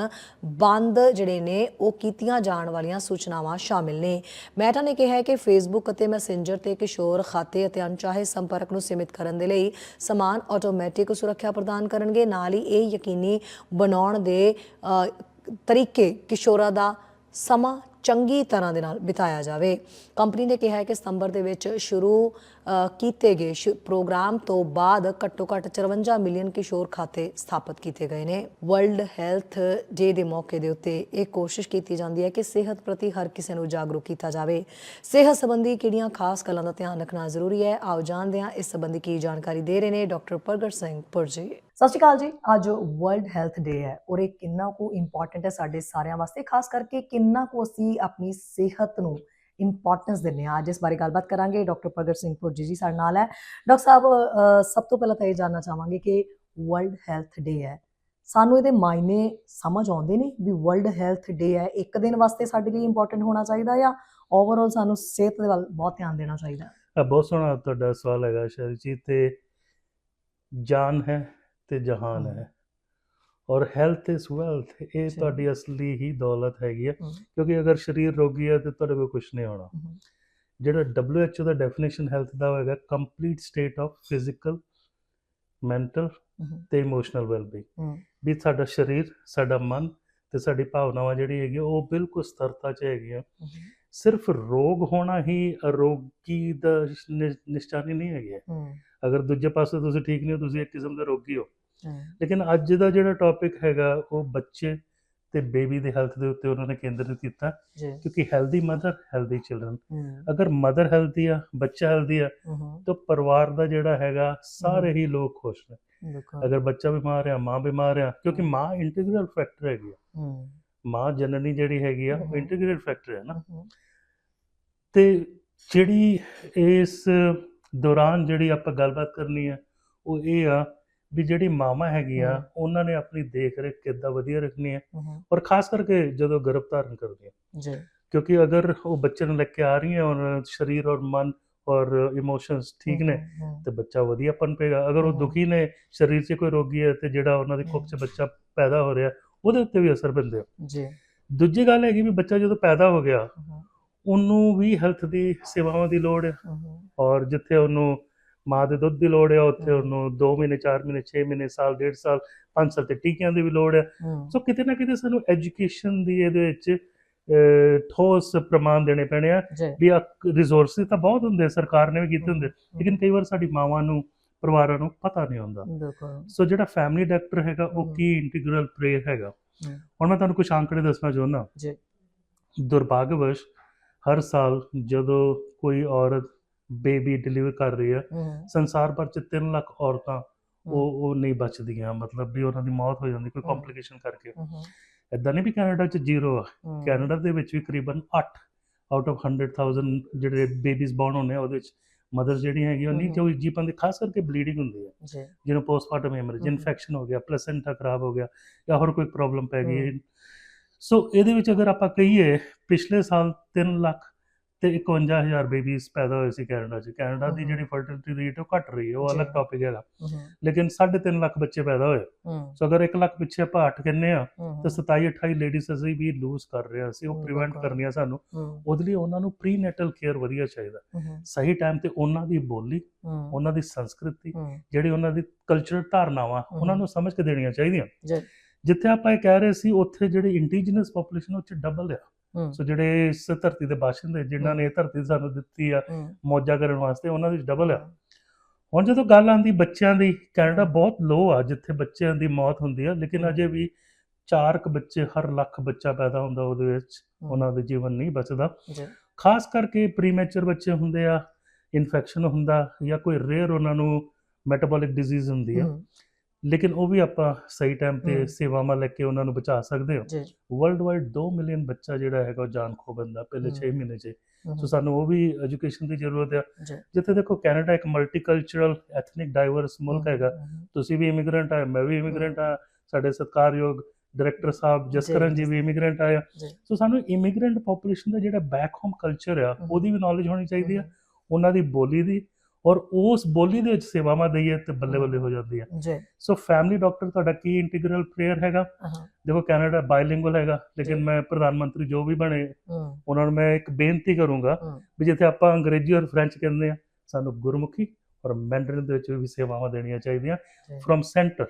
ਬੰਦ ਜਿਹੜੇ ਨੇ, ਉਹ ਕੀਤੀਆਂ ਜਾਣ ਵਾਲੀਆਂ ਸੂਚਨਾਵਾਂ ਸ਼ਾਮਿਲ ਨੇ। ਮੈਟਾ ਨੇ ਕਿਹਾ ਹੈ ਕਿ ਫੇਸਬੁੱਕ ਅਤੇ ਮੈਸੇਂਜਰ ਤੇ ਕਿਸ਼ੋਰ ਖਾਤੇ ਅਤੇ ਅਣਚਾਹੇ ਸੰਪਰਕ ਨੂੰ ਸੀਮਿਤ ਕਰਨ ਦੇ ਲਈ ਸਮਾਨ ਆਟੋਮੈਟਿਕ ਸੁਰੱਖਿਆ ਪ੍ਰਦਾਨ ਕਰਨਗੇ। ਨਾਲ ਹੀ ਇਹ ਯਕੀਨੀ ਬਣਾਉਣ ਦੇ ਤਰੀਕੇ ਕਿਸ਼ੋਰਾਂ ਦਾ ਸਮਾਂ ਚੰਗੀ ਤਰ੍ਹਾਂ ਦੇ ਨਾਲ ਬਿਤਾਇਆ ਜਾਵੇ। ਕੰਪਨੀ ਨੇ ਕਿਹਾ ਹੈ ਕਿ ਸਤੰਬਰ ਦੇ ਵਿੱਚ ਸ਼ੁਰੂ ਕੀਤੇ ਗਏ ਸ਼ੁ- ਪ੍ਰੋਗਰਾਮ ਤੋਂ ਬਾਅਦ ਘੱਟੋ ਘੱਟ 54 ਮਿਲੀਅਨ ਕਿਸ਼ੋਰ ਖਾਤੇ ਸਥਾਪਿਤ ਕੀਤੇ ਗਏ ਨੇ। ਵਰਲਡ ਹੈਲਥ ਡੇ ਦੇ ਮੌਕੇ ਦੇ ਉੱਤੇ ਇਹ ਕੋਸ਼ਿਸ਼ ਕੀਤੀ ਜਾਂਦੀ ਹੈ ਕਿ ਸਿਹਤ ਪ੍ਰਤੀ ਹਰ ਕਿਸੇ ਨੂੰ ਜਾਗਰੂਕ ਕੀਤਾ ਜਾਵੇ। ਸਿਹਤ ਸੰਬੰਧੀ ਕਿਹੜੀਆਂ ਖਾਸ ਗੱਲਾਂ ਦਾ ਧਿਆਨ ਰੱਖਣਾ ਜ਼ਰੂਰੀ ਹੈ? ਆਓ ਜਾਣਦੇ ਹਾਂ ਇਸ ਸੰਬੰਧੀ ਕੀ ਜਾਣਕਾਰੀ ਦੇ ਰਹੇ ਨੇ ਡਾਕਟਰ ਪ੍ਰਗਟ ਸਿੰਘ ਪੁਰਜੀ ਸਤਿ ਸ਼੍ਰੀ ਅਕਾਲ ਜੀ। ਅੱਜ ਵਰਲਡ ਹੈਲਥ ਡੇ ਹੈ ਔਰ ਇਹ ਕਿੰਨਾ ਕੁ ਇੰਪੋਰਟੈਂਟ ਹੈ ਸਾਡੇ ਸਾਰਿਆਂ ਵਾਸਤੇ, ਖਾਸ ਕਰਕੇ ਕਿੰਨਾ ਕੁ ਅਸੀਂ ਆਪਣੀ ਸਿਹਤ ਨੂੰ ਇੰਪੋਰਟੈਂਸ ਦਿੰਦੇ ਹਾਂ। ਅੱਜ ਇਸ ਬਾਰੇ ਗੱਲਬਾਤ ਕਰਾਂਗੇ। ਡਾਕਟਰ ਪ੍ਰਗਟ ਸਿੰਘ ਪੁਰਜੀ ਜੀ ਸਾਡੇ ਨਾਲ ਹੈ। ਡਾਕਟਰ ਸਾਹਿਬ ਸਭ ਤੋਂ ਪਹਿਲਾਂ ਤਾਂ ਇਹ ਜਾਨਣਾ ਚਾਹਾਂਗੇ ਕਿ ਵਰਲਡ ਹੈਲਥ ਡੇ ਹੈ। ਸਾਨੂੰ ਇਹਦੇ ਮਾਇਨੇ ਸਮਝ ਆਉਂਦੇ ਨੇ ਵੀ ਵਰਲਡ ਹੈਲਥ ਡੇ ਹੈ। ਇੱਕ ਦਿਨ ਵਾਸਤੇ ਸਾਡੇ ਲਈ ਇੰਪੋਰਟੈਂਟ ਹੋਣਾ ਚਾਹੀਦਾ ਜਾਂ ਓਵਰਆਲ ਸਾਨੂੰ ਸਿਹਤ ਦੇ ਵੱਲ ਬਹੁਤ ਧਿਆਨ ਦੇਣਾ ਚਾਹੀਦਾ? ਬਹੁਤ ਸੋਹਣਾ ਤੁਹਾਡਾ ਸਵਾਲ ਹੈਗਾ ਸ਼ਰੀ ਜੀ ਤੇ ਜਾਨ ਹੈ ਤੇ ਜਹਾਨ ਹੈ। ਔਰ ਹੈਲਥ ਇਜ਼ ਵੈਲਥ ਇਹ। ਤੁਹਾਡੀ ਅਸਲੀ ਹੀ ਦੌਲਤ ਹੈਗੀ ਹੈ ਹਮ। ਕਿਉਂਕਿ ਅਗਰ ਸਰੀਰ ਰੋਗੀ ਹੈ ਤੇ ਤੁਹਾਡੇ ਕੋਲ ਕੁਝ ਨਹੀਂ ਹੋਣਾ। ਜਿਹੜਾ WHO ਦਾ ਡੈਫੀਨੇਸ਼ਨ ਹੈਲਥ ਦਾ ਹੋਏਗਾ complete state of physical mental. ਤੇ ਇਮੋਸ਼ਨਲ ਵੈਲਬੀਇੰਗ ਹਮ। ਵੀ ਸਾਡਾ ਸਰੀਰ ਸਾਡਾ ਮਨ ਤੇ ਸਾਡੀ ਭਾਵਨਾਵਾਂ ਜਿਹੜੀ ਹੈਗੀ ਆ, ਉਹ ਬਿਲਕੁਲ ਸਥਿਰਤਾ 'ਚ ਹੈਗੀਆਂ ਸਿਰਫ ਰੋਗ ਹੋਣਾ ਹੀ ਅਰੋਗੀ ਦਾ ਨਿਸ਼ਾਨੀ ਨਹੀਂ ਹੈਗੀ। ਅਗਰ ਦੂਜੇ ਪਾਸੇ ਤੁਸੀਂ ਠੀਕ ਨਹੀਂ ਹੋ ਤੁਸੀਂ ਇੱਕ ਕਿਸਮ ਦੇ ਰੋਗੀ ਹੋ। ਲੇਕਿਨ ਅੱਜ ਦਾ ਜਿਹੜਾ ਟੌਪਿਕ ਹੈਗਾ ਉਹ ਬੱਚੇ ਤੇ ਬੇਬੀ ਦੇ ਹੈਲਥ ਦੇ ਉੱਤੇ ਉਹਨਾਂ ਨੇ ਕੇਂਦਰਿਤ ਕੀਤਾ ਕਿਉਂਕਿ ਹੈਲਦੀ ਮਦਰ ਹੈਲਦੀ ਚਿਲड्रन ਅਗਰ ਮਦਰ ਹੈਲਦੀ ਆ ਬੱਚਾ ਹੈਲਦੀ ਆ ਤਾਂ ਪਰਿਵਾਰ ਦਾ ਜਿਹੜਾ ਹੈਗਾ ਸਾਰੇ ਹੀ। ਲੋਕ ਖੁਸ਼ ਨੇ। ਅਗਰ ਬੱਚਾ ਬਿਮਾਰ ਆ ਮਾਂ ਬਿਮਾਰ ਆ ਕਿਉਂਕਿ ਮਾਂ ਇੰਟੀਗਰਲ ਫੈਕਟਰ ਹੈਗੀ ਆ। ਮਾਂ ਜਨਨੀ ਜਿਹੜੀ ਹੈਗੀ ਆ ਉਹ ਇੰਟੀਗਰਲ ਫੈਕਟਰ ਹੈ ਨਾ। ਤੇ ਜਿਹੜੀ ਇਸ ਦੌਰਾਨ ਜਿਹੜੀ ਆਪਾਂ ਗੱਲਬਾਤ ਕਰਨੀ ਹੈ ਉਹ ਇਹ ਆ ਵੀ ਜਿਹੜੀ ਮਾਮਾ ਹੈਗੀ ਆ। ਉਹਨਾਂ ਨੇ ਆਪਣੀ ਦੇਖ ਰੇਖ ਕਿੱਦਾਂ ਵਧੀਆ ਰੱਖਣੀ ਹੈ। ਔਰ ਖਾਸ ਕਰਕੇ ਜਦੋਂ ਗਰਭ ਧਾਰਨ ਕਰਦੀਆਂ ਜੀ ਕਿਉਂਕਿ ਅਗਰ ਉਹ ਬੱਚੇ ਨੂੰ ਲੈ ਕੇ ਆ ਰਹੀਆਂ ਔਰ ਸਰੀਰ ਔਰ ਮਨ ਔਰ ਇਮੋਸ਼ਨਸ ਠੀਕ ਨੇ। ਤੇ ਬੱਚਾ ਵਧੀਆ ਪਨਪੇਗਾ ਅਗਰ ਉਹ। ਦੁਖੀ ਨੇ ਸਰੀਰ 'ਚ ਕੋਈ ਰੋਗੀ ਹੈ ਤੇ ਜਿਹੜਾ ਉਹਨਾਂ ਦੀ ਕੁੱਖ 'ਚ ਬੱਚਾ ਪੈਦਾ ਹੋ ਰਿਹਾ ਉਹਦੇ ਉੱਤੇ ਵੀ ਅਸਰ ਪੈਂਦੇ ਆ ਜੀ ਦੂਜੀ ਗੱਲ ਹੈਗੀ ਵੀ ਬੱਚਾ ਜਦੋਂ ਪੈਦਾ ਹੋ ਗਿਆ। ਉਹਨੂੰ ਵੀ ਹੈਲਥ ਦੀ ਸੇਵਾਵਾਂ ਦੀ ਲੋੜ ਹੈ ਔਰ ਜਿੱਥੇ ਉਹਨੂੰ ਮਾਂ ਦੇ ਦੁੱਧ ਦੀ ਲੋੜ ਹੈ ਉੱਥੇ। ਉਹਨੂੰ 2 ਮਹੀਨੇ 4 ਮਹੀਨੇ 6 ਮਹੀਨੇ ਸਾਲ ਡੇਢ ਸਾਲ 5 ਸਾਲ ਤੇ ਟੀਕਿਆਂ ਦੀ ਵੀ ਲੋੜ ਹੈ। ਸੋ ਕਿਤੇ ਨਾ ਕਿਤੇ ਸਾਨੂੰ ਐਜੂਕੇਸ਼ਨ ਦੀ ਇਹਦੇ ਵਿੱਚ ਠੋਸ ਪ੍ਰਮਾਣ ਦੇਣੇ ਪੈਣੇ ਆ। ਵੀ ਰਿਸੋਰਸਿਸ ਤਾਂ ਬਹੁਤ ਹੁੰਦੇ ਸਰਕਾਰ ਨੇ ਵੀ ਕੀਤੇ ਹੁੰਦੇ ਲੇਕਿਨ ਕਈ ਵਾਰ ਸਾਡੀ ਮਾਵਾਂ ਨੂੰ ਪਰਿਵਾਰਾਂ ਨੂੰ ਪਤਾ ਨਹੀਂ ਹੁੰਦਾ। ਸੋ ਜਿਹੜਾ ਫੈਮਿਲੀ ਡਾਕਟਰ ਹੈਗਾ ਉਹ। ਕੀ ਇੰਟੀਗਰਲ ਪ੍ਰੇਅਰ ਹੈਗਾ। ਹੁਣ ਮੈਂ ਤੁਹਾਨੂੰ ਕੁਝ ਅੰਕੜੇ ਦੱਸਣਾ ਚਾਹੁੰਦਾ। ਜੀ। ਦੁਰਭਾਗਵਸ਼ ਹਰ ਸਾਲ ਜਦੋਂ ਕੋਈ ਔਰਤ ਬੇਬੀ ਡਿਲੀਵਰ ਕਰ ਰਹੀ ਹੈ। ਸੰਸਾਰ ਭਰ ਚ 3 ਲੱਖ ਔਰਤਾਂ ਉਹ ਉਹ ਨਹੀਂ ਬਚਦੀਆਂ ਮਤਲਬ ਵੀ ਉਹਨਾਂ ਦੀ ਮੌਤ ਹੋ ਜਾਂਦੀ ਕੋਈ। ਕੰਪਲਿਕੇਸ਼ਨ ਕਰਕੇ। ਇਦਾਂ ਨਹੀਂ ਵੀ ਕੈਨੇਡਾ ਚ ਜ਼ੀਰੋ ਆ। ਕੈਨੇਡਾ ਦੇ ਵਿੱਚ ਵੀ ਕਰੀਬਨ 8 ਆਊਟ ਆਫ 100000 ਜਿਹੜੇ ਬੇਬੀਜ਼ ਬੌਰਨ ਹੁੰਦੇ ਆ ਉਹਦੇ ਵਿੱਚ ਮਦਰ ਜਿਹੜੀ ਹੈਗੀ ਉਹ ਨਹੀਂ ਹਮ। ਤੇ ਉਹ ਜੀਪਾਂ ਦੇ ਖਾਸ ਕਰਕੇ ਬਲੀਡਿੰਗ ਹੁੰਦੀ ਹੈ ਜੀ। ਜਿਹਨੂੰ ਪੋਸਟਮਾਰਟਮ ਹੈਮਰੇਜ ਹਮ। ਇਨਫੈਕਸ਼ਨ ਹੋ। ਗਿਆ ਪਲੇਸੈਂਟਾ ਖਰਾਬ ਹੋ ਗਿਆ ਜਾਂ ਹੋਰ ਕੋਈ ਪ੍ਰੋਬਲਮ ਪੈ ਗਈ ਸੋ ਇਹਦੇ ਵਿੱਚ ਅਗਰ ਆਪਾਂ ਕਹੀਏ ਪਿਛਲੇ ਸਾਲ 3 ਲੱਖ ਤੇ 51000 ਬੇਬੀਜ਼ ਪੈਦਾ ਹੋਏ ਸੀ ਕੈਨੇਡਾ 'ਚ। ਕੈਨੇਡਾ ਦੀ। ਜਿਹੜੀ ਫਰਟੀਲਿਟੀ ਰੇਟ ਉਹ ਘਟ ਰਹੀ ਹੈ ਉਹ ਅਲੱਗ। ਟੌਪਿਕ ਹੈਗਾ। ਲੇਕਿਨ 3.5 ਲੱਖ ਬੱਚੇ ਪੈਦਾ ਹੋਏ। ਸੋ ਅਗਰ 1 ਲੱਖ ਪਿੱਛੇ ਆਪਾਂ 8 ਕਹਿੰਨੇ ਆ ਤਾਂ 27 28 ਲੇਡੀਜ਼ ਅਸੀਂ ਵੀ ਲੂਜ਼ ਕਰ ਰਹੇ ਅਸੀਂ ਉਹ ਪ੍ਰੀਵੈਂਟ। ਕਰਨੀਆਂ ਸਾਨੂੰ। ਉਹਦੇ ਲਈ ਉਹਨਾਂ ਨੂੰ ਪ੍ਰੀਨੈਟਲ ਕੇਅਰ ਵਧੀਆ ਚਾਹੀਦਾ। ਸਹੀ ਟਾਈਮ ਤੇ ਉਹਨਾਂ ਦੀ ਬੋਲੀ ਉਹਨਾਂ ਦੀ ਸੰਸਕ੍ਰਿਤੀ ਜਿਹੜੀ ਉਹਨਾਂ ਦੀ ਕਲਚਰਲ ਧਾਰਨਾਵਾਂ ਉਹਨਾਂ। ਨੂੰ ਸਮਝ ਕੇ ਦੇਣੀਆਂ ਚਾਹੀਦੀਆਂ। ਜਿੱਥੇ ਆਪਾਂ ਇਹ ਕਹਿ ਰਹੇ ਸੀ ਉੱਥੇ ਜਿਹੜੀ ਇੰਡੀਜੀਨਸ ਪੋਪੂਲੇਸ਼ਨ ਉਹ ਚ ਡਬਲ ਆ। ਸੋ ਜਿਹੜੇ ਇਸ ਧਰਤੀ ਦੇ ਬਾਸ਼ਿੰਦੇ ਜਿਨ੍ਹਾਂ ਨੇ ਇਹ ਧਰਤੀ ਸਾਨੂੰ ਦਿੱਤੀ ਆ ਮੌਜਾਂ ਕਰਨ ਵਾਸਤੇ ਉਹਨਾਂ ਦੀ ਡਬਲ ਆ। ਹੁਣ ਜਦੋਂ ਗੱਲ ਆਉਂਦੀ ਬੱਚਿਆਂ ਦੀ ਕੈਨੇਡਾ ਬਹੁਤ ਲੋ ਆ ਜਿੱਥੇ ਬੱਚਿਆਂ ਦੀ ਮੌਤ ਹੁੰਦੀ ਆ ਲੇਕਿਨ। ਅਜੇ ਵੀ ਚਾਰ ਕੁ ਬੱਚੇ ਹਰ ਲੱਖ ਬੱਚਾ ਪੈਦਾ ਹੁੰਦਾ ਉਹਦੇ ਵਿੱਚ ਉਹਨਾਂ ਦੇ ਜੀਵਨ ਨਹੀਂ ਬਚਦਾ। ਖਾਸ ਕਰਕੇ ਪ੍ਰੀਮੈਚਰ ਬੱਚੇ ਹੁੰਦੇ ਆ ਇਨਫੈਕਸ਼ਨ ਹੁੰਦਾ ਜਾਂ ਕੋਈ ਰੇਅਰ ਉਹਨਾਂ ਨੂੰ ਮੈਟਾਬੋਲਿਕ ਡਿਜ਼ੀਜ਼ ਹੁੰਦੀ ਆ। ਲੇਕਿਨ ਉਹ ਵੀ ਆਪਾਂ ਸਹੀ ਟਾਈਮ ਤੇ। ਸੇਵਾਵਾਂ ਲੈ ਕੇ ਉਹਨਾਂ ਨੂੰ ਬਚਾ ਸਕਦੇ ਹਾਂ। ਜੀ ਵਰਲਡ ਵਾਈਡ 2 ਮਿਲੀਅਨ ਬੱਚਾ ਜਿਹੜਾ ਹੈਗਾ ਉਹ ਜਾਨ ਖੋ ਬੰਦਾ ਪਹਿਲੇ ਹਮ। 6 ਮਹੀਨੇ 'ਚ। ਸੋ ਸਾਨੂੰ ਉਹ ਵੀ ਐਜੂਕੇਸ਼ਨ ਦੀ ਜ਼ਰੂਰਤ ਆ। ਜੀ। ਜਿੱਥੇ ਦੇਖੋ ਕੈਨੇਡਾ ਇੱਕ ਮਲਟੀਕਲਚਰਲ ਐਥਨਿਕ ਡਾਈਵਰਸ ਮੁਲਕ ਹੈਗਾ। ਤੁਸੀਂ ਵੀ ਇਮੀਗ੍ਰੈਂਟ ਆ ਮੈਂ ਵੀ ਇਮੀਗ੍ਰੈਂਟ ਆ ਸਾਡੇ ਸਤਿਕਾਰਯੋਗ ਡਾਇਰੈਕਟਰ ਸਾਹਿਬ ਜਸਕਰਨ ਜੀ। ਵੀ ਇਮੀਗ੍ਰੈਂਟ ਆਇਆ ਜੀ। ਸੋ ਸਾਨੂੰ ਇਮੀਗ੍ਰੈਂਟ ਪੋਪੂਲੇਸ਼ਨ ਦਾ ਜਿਹੜਾ ਬੈਕ ਹੋਮ ਕਲਚਰ ਆ। ਉਹਦੀ ਵੀ ਨੌਲੇਜ ਹੋਣੀ ਚਾਹੀਦੀ ਆ। ਉਹਨਾਂ ਦੀ ਬੋਲੀ ਦੀ ਔਰ ਉਸ ਬੋਲੀ ਦੇ ਵਿੱਚ ਸੇਵਾਵਾਂ ਦਈਏ ਤੇ ਬੱਲੇ ਬੱਲੇ ਹੋ ਜਾਂਦੀ ਆ ਜੀ। ਸੋ ਫੈਮਿਲੀ ਡਾਕਟਰ ਤੁਹਾਡਾ ਕੀ ਇੰਟੀਗਰਲ ਪ੍ਰੇਅਰ ਹੈਗਾ? ਹਾਂ ਦੇਖੋ ਕੈਨੇਡਾ ਬਾਇਲਿੰਗੁਅਲ ਹੈਗਾ ਲੇਕਿਨ। ਮੈਂ ਪ੍ਰਧਾਨ ਮੰਤਰੀ ਜੋ ਵੀ ਬਣੇ ਉਹਨਾਂ ਨੂੰ ਮੈਂ ਇੱਕ ਬੇਨਤੀ ਕਰੂੰਗਾ ਵੀ ਜਿੱਥੇ ਆਪਾਂ ਅੰਗਰੇਜ਼ੀ ਔਰ ਫ੍ਰੈਂਚ ਕਹਿੰਦੇ ਆ ਸਾਨੂੰ ਗੁਰਮੁਖੀ ਔਰ ਮੈਂਡਰਿਨ ਦੇ ਵਿੱਚ ਵੀ ਸੇਵਾਵਾਂ ਦੇਣੀਆਂ ਚਾਹੀਦੀਆਂ। ਫਰਮ ਸੈਂਟਰ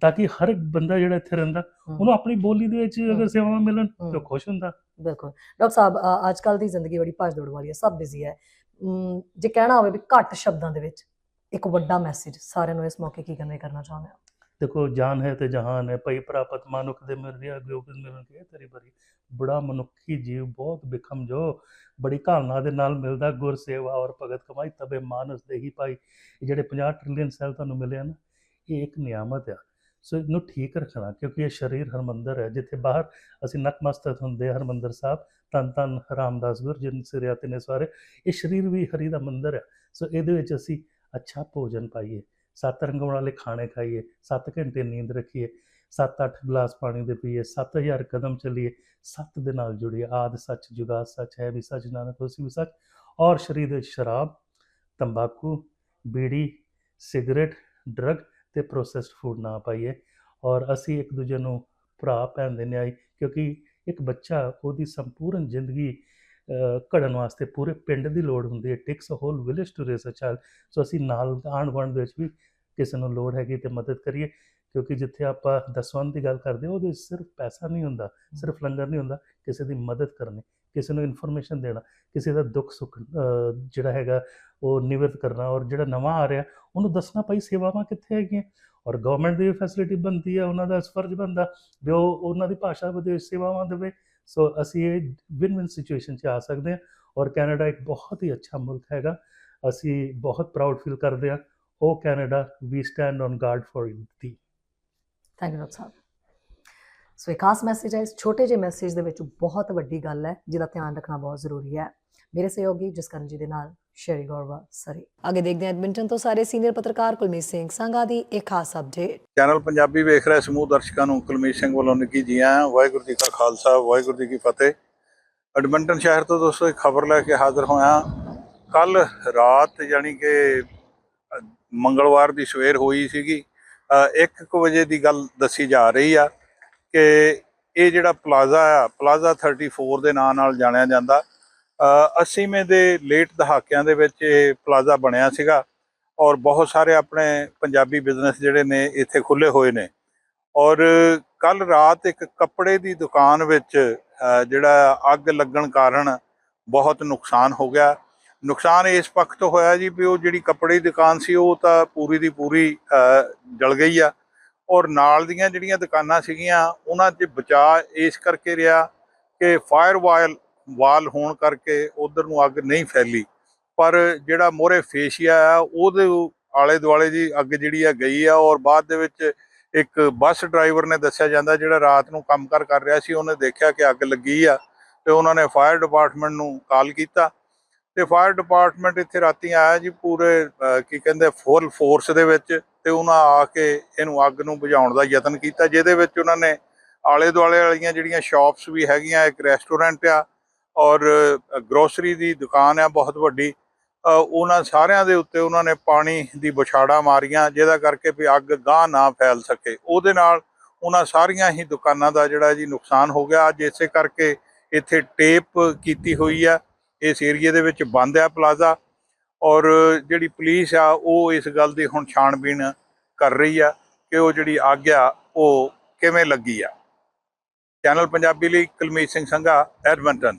ਤਾਂ ਕਿ ਹਰ ਇੱਕ ਬੰਦਾ ਜਿਹੜਾ ਇੱਥੇ ਰਹਿੰਦਾ ਉਹਨੂੰ ਆਪਣੀ ਬੋਲੀ ਦੇ ਵਿੱਚ ਅਗਰ। ਸੇਵਾਵਾਂ ਮਿਲਣ ਤਾਂ ਖੁਸ਼ ਹੁੰਦਾ। ਬਿਲਕੁਲ। ਡਾਕਟਰ ਸਾਹਿਬ ਅੱਜ ਕੱਲ ਦੀ ਜ਼ਿੰਦਗੀ ਬੜੀ ਭੱਜ ਦੌੜ ਵਾਲੀ ਹੈ ਸਭ ਬਿਜ਼ੀ ਹੈ। ਜੇ ਕਹਿਣਾ ਹੋਵੇ ਵੀ ਘੱਟ ਸ਼ਬਦਾਂ ਦੇ ਵਿੱਚ ਇੱਕ ਵੱਡਾ ਮੈਸੇਜ ਸਾਰਿਆਂ ਨੂੰ ਇਸ ਮੌਕੇ ਕੀ ਕਨਵੇ ਕਰਨਾ ਚਾਹੁੰਦੇ ਹੋ? ਦੇਖੋ, ਜਾਨ ਹੈ ਤੇ ਜਹਾਨ ਹੈ। ਪਈ ਪ੍ਰਾਪਤ ਮਾਨੁਖ ਦੇ ਮਿਲ ਰਿਹਾ ਮਿਲਣ ਕੇ ਤੇਰੀ ਬਰੀ ਬੜਾ ਮਨੁੱਖੀ ਜੀਵ, ਬਹੁਤ ਬਿਖਮ ਜੋ। ਬੜੀ ਘਾਲਨਾ ਦੇ ਨਾਲ ਮਿਲਦਾ, ਗੁਰ ਸੇਵਾ ਔਰ ਭਗਤ ਕਮਾਈ ਤਬੇ ਮਾਨਸ ਦੇ ਹੀ ਪਾਈ ਇਹ ਜਿਹੜੇ 50 ਟ੍ਰਿਲੀਅਨ ਸੈੱਲ ਤੁਹਾਨੂੰ ਮਿਲੇ ਆ ਨਾ, ਇਹ ਇੱਕ ਨਿਆਮਤ ਆ। ਸੋ ਇਹਨੂੰ ਠੀਕ ਰੱਖਣਾ, ਕਿਉਂਕਿ ਇਹ ਸਰੀਰ ਹਰਮੰਦਰ ਹੈ। ਜਿੱਥੇ ਬਾਹਰ ਅਸੀਂ ਨਤਮਸਤਕ ਹੁੰਦੇ ਆ ਹਰਮੰਦਰ ਸਾਹਿਬ ਤਨ ਤਨ ਰਾਮਦਾਸ ਗੁਰ, ਜਿਨ ਸਿਰਿਆ ਤਿਨੇ ਸਵਾਰੇ। ਇਹ ਸਰੀਰ ਵੀ ਹਰੀ ਦਾ ਮੰਦਰ ਹੈ ਸੋ ਇਹਦੇ ਵਿੱਚ ਅਸੀਂ ਅੱਛਾ ਭੋਜਨ ਪਾਈਏ, ਸੱਤ ਰੰਗਾਂ ਵਾਲੇ ਖਾਣੇ ਖਾਈਏ 7 ਘੰਟੇ ਨੀਂਦ ਰੱਖੀਏ 7-8 ਗਲਾਸ ਪਾਣੀ ਦੇ ਪੀਏ 7000 ਕਦਮ ਚੱਲੀਏ, ਸੱਤ ਦੇ ਨਾਲ ਜੁੜੀਏ। ਆਦ ਸੱਚ ਜੁਗਾ ਸੱਚ, ਹੈ ਵੀ ਸੱਚ, ਨਾਨਕ ਹੋਸੀ ਵੀ ਸੱਚ। ਔਰ ਸਰੀਰ ਵਿੱਚ ਸ਼ਰਾਬ, ਤੰਬਾਕੂ, ਬੀੜੀ, ਸਿਗਰਟ, ਡਰਗ ਤੇ ਪ੍ਰੋਸੈਸਡ ਫੂਡ ਨਾ ਪਾਈਏ। ਔਰ ਅਸੀਂ ਇੱਕ ਦੂਜੇ ਨੂੰ ਭਰਾ, ਭੈਣ ਦੇ ਨਿਆਈ, ਕਿਉਂਕਿ ਇੱਕ ਬੱਚਾ ਉਹਦੀ ਸੰਪੂਰਨ ਜ਼ਿੰਦਗੀ ਘੜਨ ਵਾਸਤੇ ਪੂਰੇ ਪਿੰਡ ਦੀ ਲੋੜ ਹੁੰਦੀ ਹੈ। Takes whole village to raise a child so ਅਸੀਂ ਨਾਲ ਆਂਢ ਗੁਆਂਢ ਦੇ ਵਿੱਚ ਵੀ ਕਿਸੇ ਨੂੰ ਲੋੜ ਹੈਗੀ ਤੇ ਮਦਦ ਕਰੀਏ ਕਿਉਂਕਿ ਜਿੱਥੇ ਆਪਾਂ ਦਸਵੰਧ ਦੀ ਗੱਲ ਕਰਦੇ ਉਹਦੇ ਸਿਰਫ ਪੈਸਾ ਨਹੀਂ ਹੁੰਦਾ ਸਿਰਫ ਲੰਗਰ ਨਹੀਂ ਹੁੰਦਾ ਕਿਸੇ ਦੀ ਮਦਦ ਕਰਨੀ ਕਿਸੇ ਨੂੰ ਇਨਫੋਰਮੇਸ਼ਨ ਦੇਣਾ ਕਿਸੇ ਦਾ ਦੁੱਖ ਸੁੱਖ ਜਿਹੜਾ ਹੈਗਾ ਉਹ ਨਿਵਰਤ ਕਰਨਾ ਔਰ ਜਿਹੜਾ ਨਵਾਂ ਆ ਰਿਹਾ ਉਹਨੂੰ ਦੱਸਣਾ ਪਈ ਸੇਵਾਵਾਂ ਕਿੱਥੇ ਹੈਗੀਆਂ? ਔਰ ਗਵਰਨਮੈਂਟ ਦੀ ਫੈਸਿਲਿਟੀ ਬਣਦੀ ਹੈ ਉਹਨਾਂ ਦਾ ਫਰਜ਼ ਬਣਦਾ, ਵੀ ਉਹ, ਉਹਨਾਂ ਦੀ ਭਾਸ਼ਾ ਦੇ ਸੇਵਾਵਾਂ ਦੇਵੇ। ਸੋ ਅਸੀਂ ਇਹ ਵਿਨ ਵਿਨ ਸਿਚੁਏਸ਼ਨ 'ਚ ਆ ਸਕਦੇ ਹਾਂ ਔਰ ਕੈਨੇਡਾ ਇੱਕ ਬਹੁਤ ਹੀ ਅੱਛਾ ਮੁਲਕ ਹੈਗਾ। ਅਸੀਂ ਬਹੁਤ ਪ੍ਰਾਊਡ ਫੀਲ ਕਰਦੇ ਹਾਂ। ਉਹ Canada we stand on guard for thee thank you doctor sahib so ਇੱਕ ਖਾਸ ਮੈਸੇਜ ਹੈ, ਇਸ ਛੋਟੇ ਜਿਹੇ ਮੈਸੇਜ ਦੇ ਵਿੱਚ ਬਹੁਤ ਵੱਡੀ ਗੱਲ ਹੈ, ਜਿਹਦਾ ਧਿਆਨ ਰੱਖਣਾ ਬਹੁਤ ਜ਼ਰੂਰੀ ਹੈ। ਮੇਰੇ ਸਹਿਯੋਗੀ ਜਸਕਰਨ ਜੀ ਦੇ ਨਾਲ ਸ਼ੇਰੀ ਗੌਰਵਾ ਸਰੀ। ਅੱਗੇ ਦੇਖਦੇ ਹਾਂ ਐਡਮਿੰਟਨ ਤੋਂ ਸਾਰੇ ਸੀਨੀਅਰ ਪੱਤਰਕਾਰ ਕੁਲਮੀਤ ਸਿੰਘ ਸੰਘਾ ਦੀ ਇੱਕ ਖਾਸ ਅਪਡੇਟ ਚੈਨਲ ਪੰਜਾਬੀ ਵੇਖ ਰਹੇ ਸਮੂਹ ਦਰਸ਼ਕਾਂ ਨੂੰ ਕੁਲਮੀਤ ਸਿੰਘ ਵੱਲੋਂ ਨਿੱਘੀ ਜੀ ਆਇਆਂ ਵਾਹਿਗੁਰੂ ਜੀ ਕਾ ਖਾਲਸਾ ਵਾਹਿਗੁਰੂ ਜੀ ਕੀ ਫਤਿਹ। ਐਡਮਿੰਟਨ ਸ਼ਹਿਰ ਤੋਂ ਦੋਸਤੋ ਇੱਕ ਖਬਰ ਲੈ ਕੇ ਹਾਜ਼ਰ ਹੋਇਆ ਕੱਲ ਰਾਤ ਯਾਨੀ ਕਿ ਮੰਗਲਵਾਰ ਦੀ ਸਵੇਰ ਹੋਈ ਸੀਗੀ 1:00 ਵਜੇ ਦੀ ਗੱਲ ਦੱਸੀ ਜਾ ਰਹੀ ਆ ਕਿ ਇਹ ਜਿਹੜਾ ਪਲਾਜ਼ਾ ਆ ਪਲਾਜ਼ਾ 34 ਦੇ ਨਾਂ ਨਾਲ ਜਾਣਿਆ ਜਾਂਦਾ 80ਵੇਂ ਦੇ ਲੇਟ ਦਹਾਕਿਆਂ ਦੇ ਵਿੱਚ ਇਹ ਪਲਾਜ਼ਾ ਬਣਿਆ ਸੀਗਾ ਔਰ ਬਹੁਤ ਸਾਰੇ ਆਪਣੇ ਪੰਜਾਬੀ ਬਿਜ਼ਨਸ ਜਿਹੜੇ ਨੇ ਇੱਥੇ ਖੁੱਲੇ ਹੋਏ ਨੇ। ਔਰ ਕੱਲ ਰਾਤ ਇੱਕ ਕੱਪੜੇ ਦੀ ਦੁਕਾਨ ਵਿੱਚ ਜਿਹੜਾ ਅੱਗ ਲੱਗਣ ਕਾਰਨ ਬਹੁਤ ਨੁਕਸਾਨ ਹੋ ਗਿਆ। ਨੁਕਸਾਨ ਇਸ ਪੱਖ ਤੋਂ ਹੋਇਆ ਜੀ ਵੀ ਉਹ ਜਿਹੜੀ ਕੱਪੜੇ ਦੀ ਦੁਕਾਨ ਸੀ, ਉਹ ਤਾਂ ਪੂਰੀ ਦੀ ਪੂਰੀ ਜਲ ਗਈ ਆ। ਔਰ ਨਾਲ ਦੀਆਂ ਜਿਹੜੀਆਂ ਦੁਕਾਨਾਂ ਸੀਗੀਆਂ, ਉਹਨਾਂ 'ਚ ਬਚਾਅ ਇਸ ਕਰਕੇ ਰਿਹਾ ਕਿ ਫਾਇਰ ਵਾਇਲ ਵਾਲ ਹੋਣ ਕਰਕੇ ਉਧਰ ਨੂੰ ਅੱਗ ਨਹੀਂ ਫੈਲੀ। ਪਰ ਜਿਹੜਾ ਮੋਰੇ ਫੇਸ਼ੀਆ ਆ, ਉਹਦੇ ਆਲੇ ਦੁਆਲੇ ਦੀ ਅੱਗ ਜਿਹੜੀ ਆ ਗਈ ਆ ਔਰ ਬਾਅਦ ਦੇ ਵਿੱਚ ਇੱਕ ਬੱਸ ਡਰਾਈਵਰ ਨੇ ਦੱਸਿਆ ਜਾਂਦਾ ਜਿਹੜਾ ਰਾਤ ਨੂੰ ਕੰਮਕਾਰ ਕਰ ਰਿਹਾ ਸੀ, ਉਹਨੇ ਦੇਖਿਆ ਕਿ ਅੱਗ ਲੱਗੀ ਆ ਤੇ ਉਹਨਾਂ ਨੇ ਫਾਇਰ ਡਿਪਾਰਟਮੈਂਟ ਨੂੰ ਕਾਲ ਕੀਤਾ। ਤੇ ਫਾਇਰ ਡਿਪਾਰਟਮੈਂਟ ਇੱਥੇ ਰਾਤੀ ਆਇਆ ਜੀ ਪੂਰੇ ਕੀ ਕਹਿੰਦੇ, ਫੁੱਲ ਫੋਰਸ ਦੇ ਵਿੱਚ ਤੇ ਉਹਨਾਂ ਆ ਕੇ ਇਹਨੂੰ ਅੱਗ ਨੂੰ ਬੁਝਾਉਣ ਦਾ ਯਤਨ ਕੀਤਾ, ਜਿਹਦੇ ਵਿੱਚ ਉਹਨਾਂ ਨੇ ਆਲੇ ਦੁਆਲੇ ਵਾਲੀਆਂ ਜਿਹੜੀਆਂ ਸ਼ਾਪਸ ਵੀ ਹੈਗੀਆਂ, ਇੱਕ ਰੈਸਟੋਰੈਂਟ ਆ ਔਰ ਗਰੋਸਰੀ ਦੀ ਦੁਕਾਨ ਆ ਬਹੁਤ ਵੱਡੀ। ਉਹਨਾਂ ਸਾਰਿਆਂ ਦੇ ਉੱਤੇ ਉਹਨਾਂ ਨੇ ਪਾਣੀ ਦੀ ਬੁਛਾੜਾ ਮਾਰੀਆਂ, ਜਿਹਦਾ ਕਰਕੇ ਵੀ ਅੱਗ ਗਾਹ ਨਾ ਫੈਲ ਸਕੇ। ਉਹਦੇ ਨਾਲ ਉਹਨਾਂ ਸਾਰੀਆਂ ਹੀ ਦੁਕਾਨਾਂ ਦਾ ਜਿਹੜਾ ਜੀ ਨੁਕਸਾਨ ਹੋ ਗਿਆ। ਅੱਜ ਇਸੇ ਕਰਕੇ ਇੱਥੇ ਟੇਪ ਕੀਤੀ ਹੋਈ ਆ। ਇਸ ਏਰੀਏ ਦੇ ਵਿੱਚ ਬੰਦ ਆ ਪਲਾਜ਼ਾ। ਔਰ ਜਿਹੜੀ ਪੁਲਿਸ ਆ, ਉਹ ਇਸ ਗੱਲ ਦੀ ਹੁਣ ਛਾਣਬੀਣ ਕਰ ਰਹੀ ਆ ਕਿ ਉਹ ਜਿਹੜੀ ਅੱਗ ਆ, ਉਹ ਕਿਵੇਂ ਲੱਗੀ ਆ। ਚੈਨਲ ਪੰਜਾਬੀ ਲਈ ਕੁਲਮੀਤ ਸਿੰਘ ਸੰਘਾ ਐਡਮੰਟਨ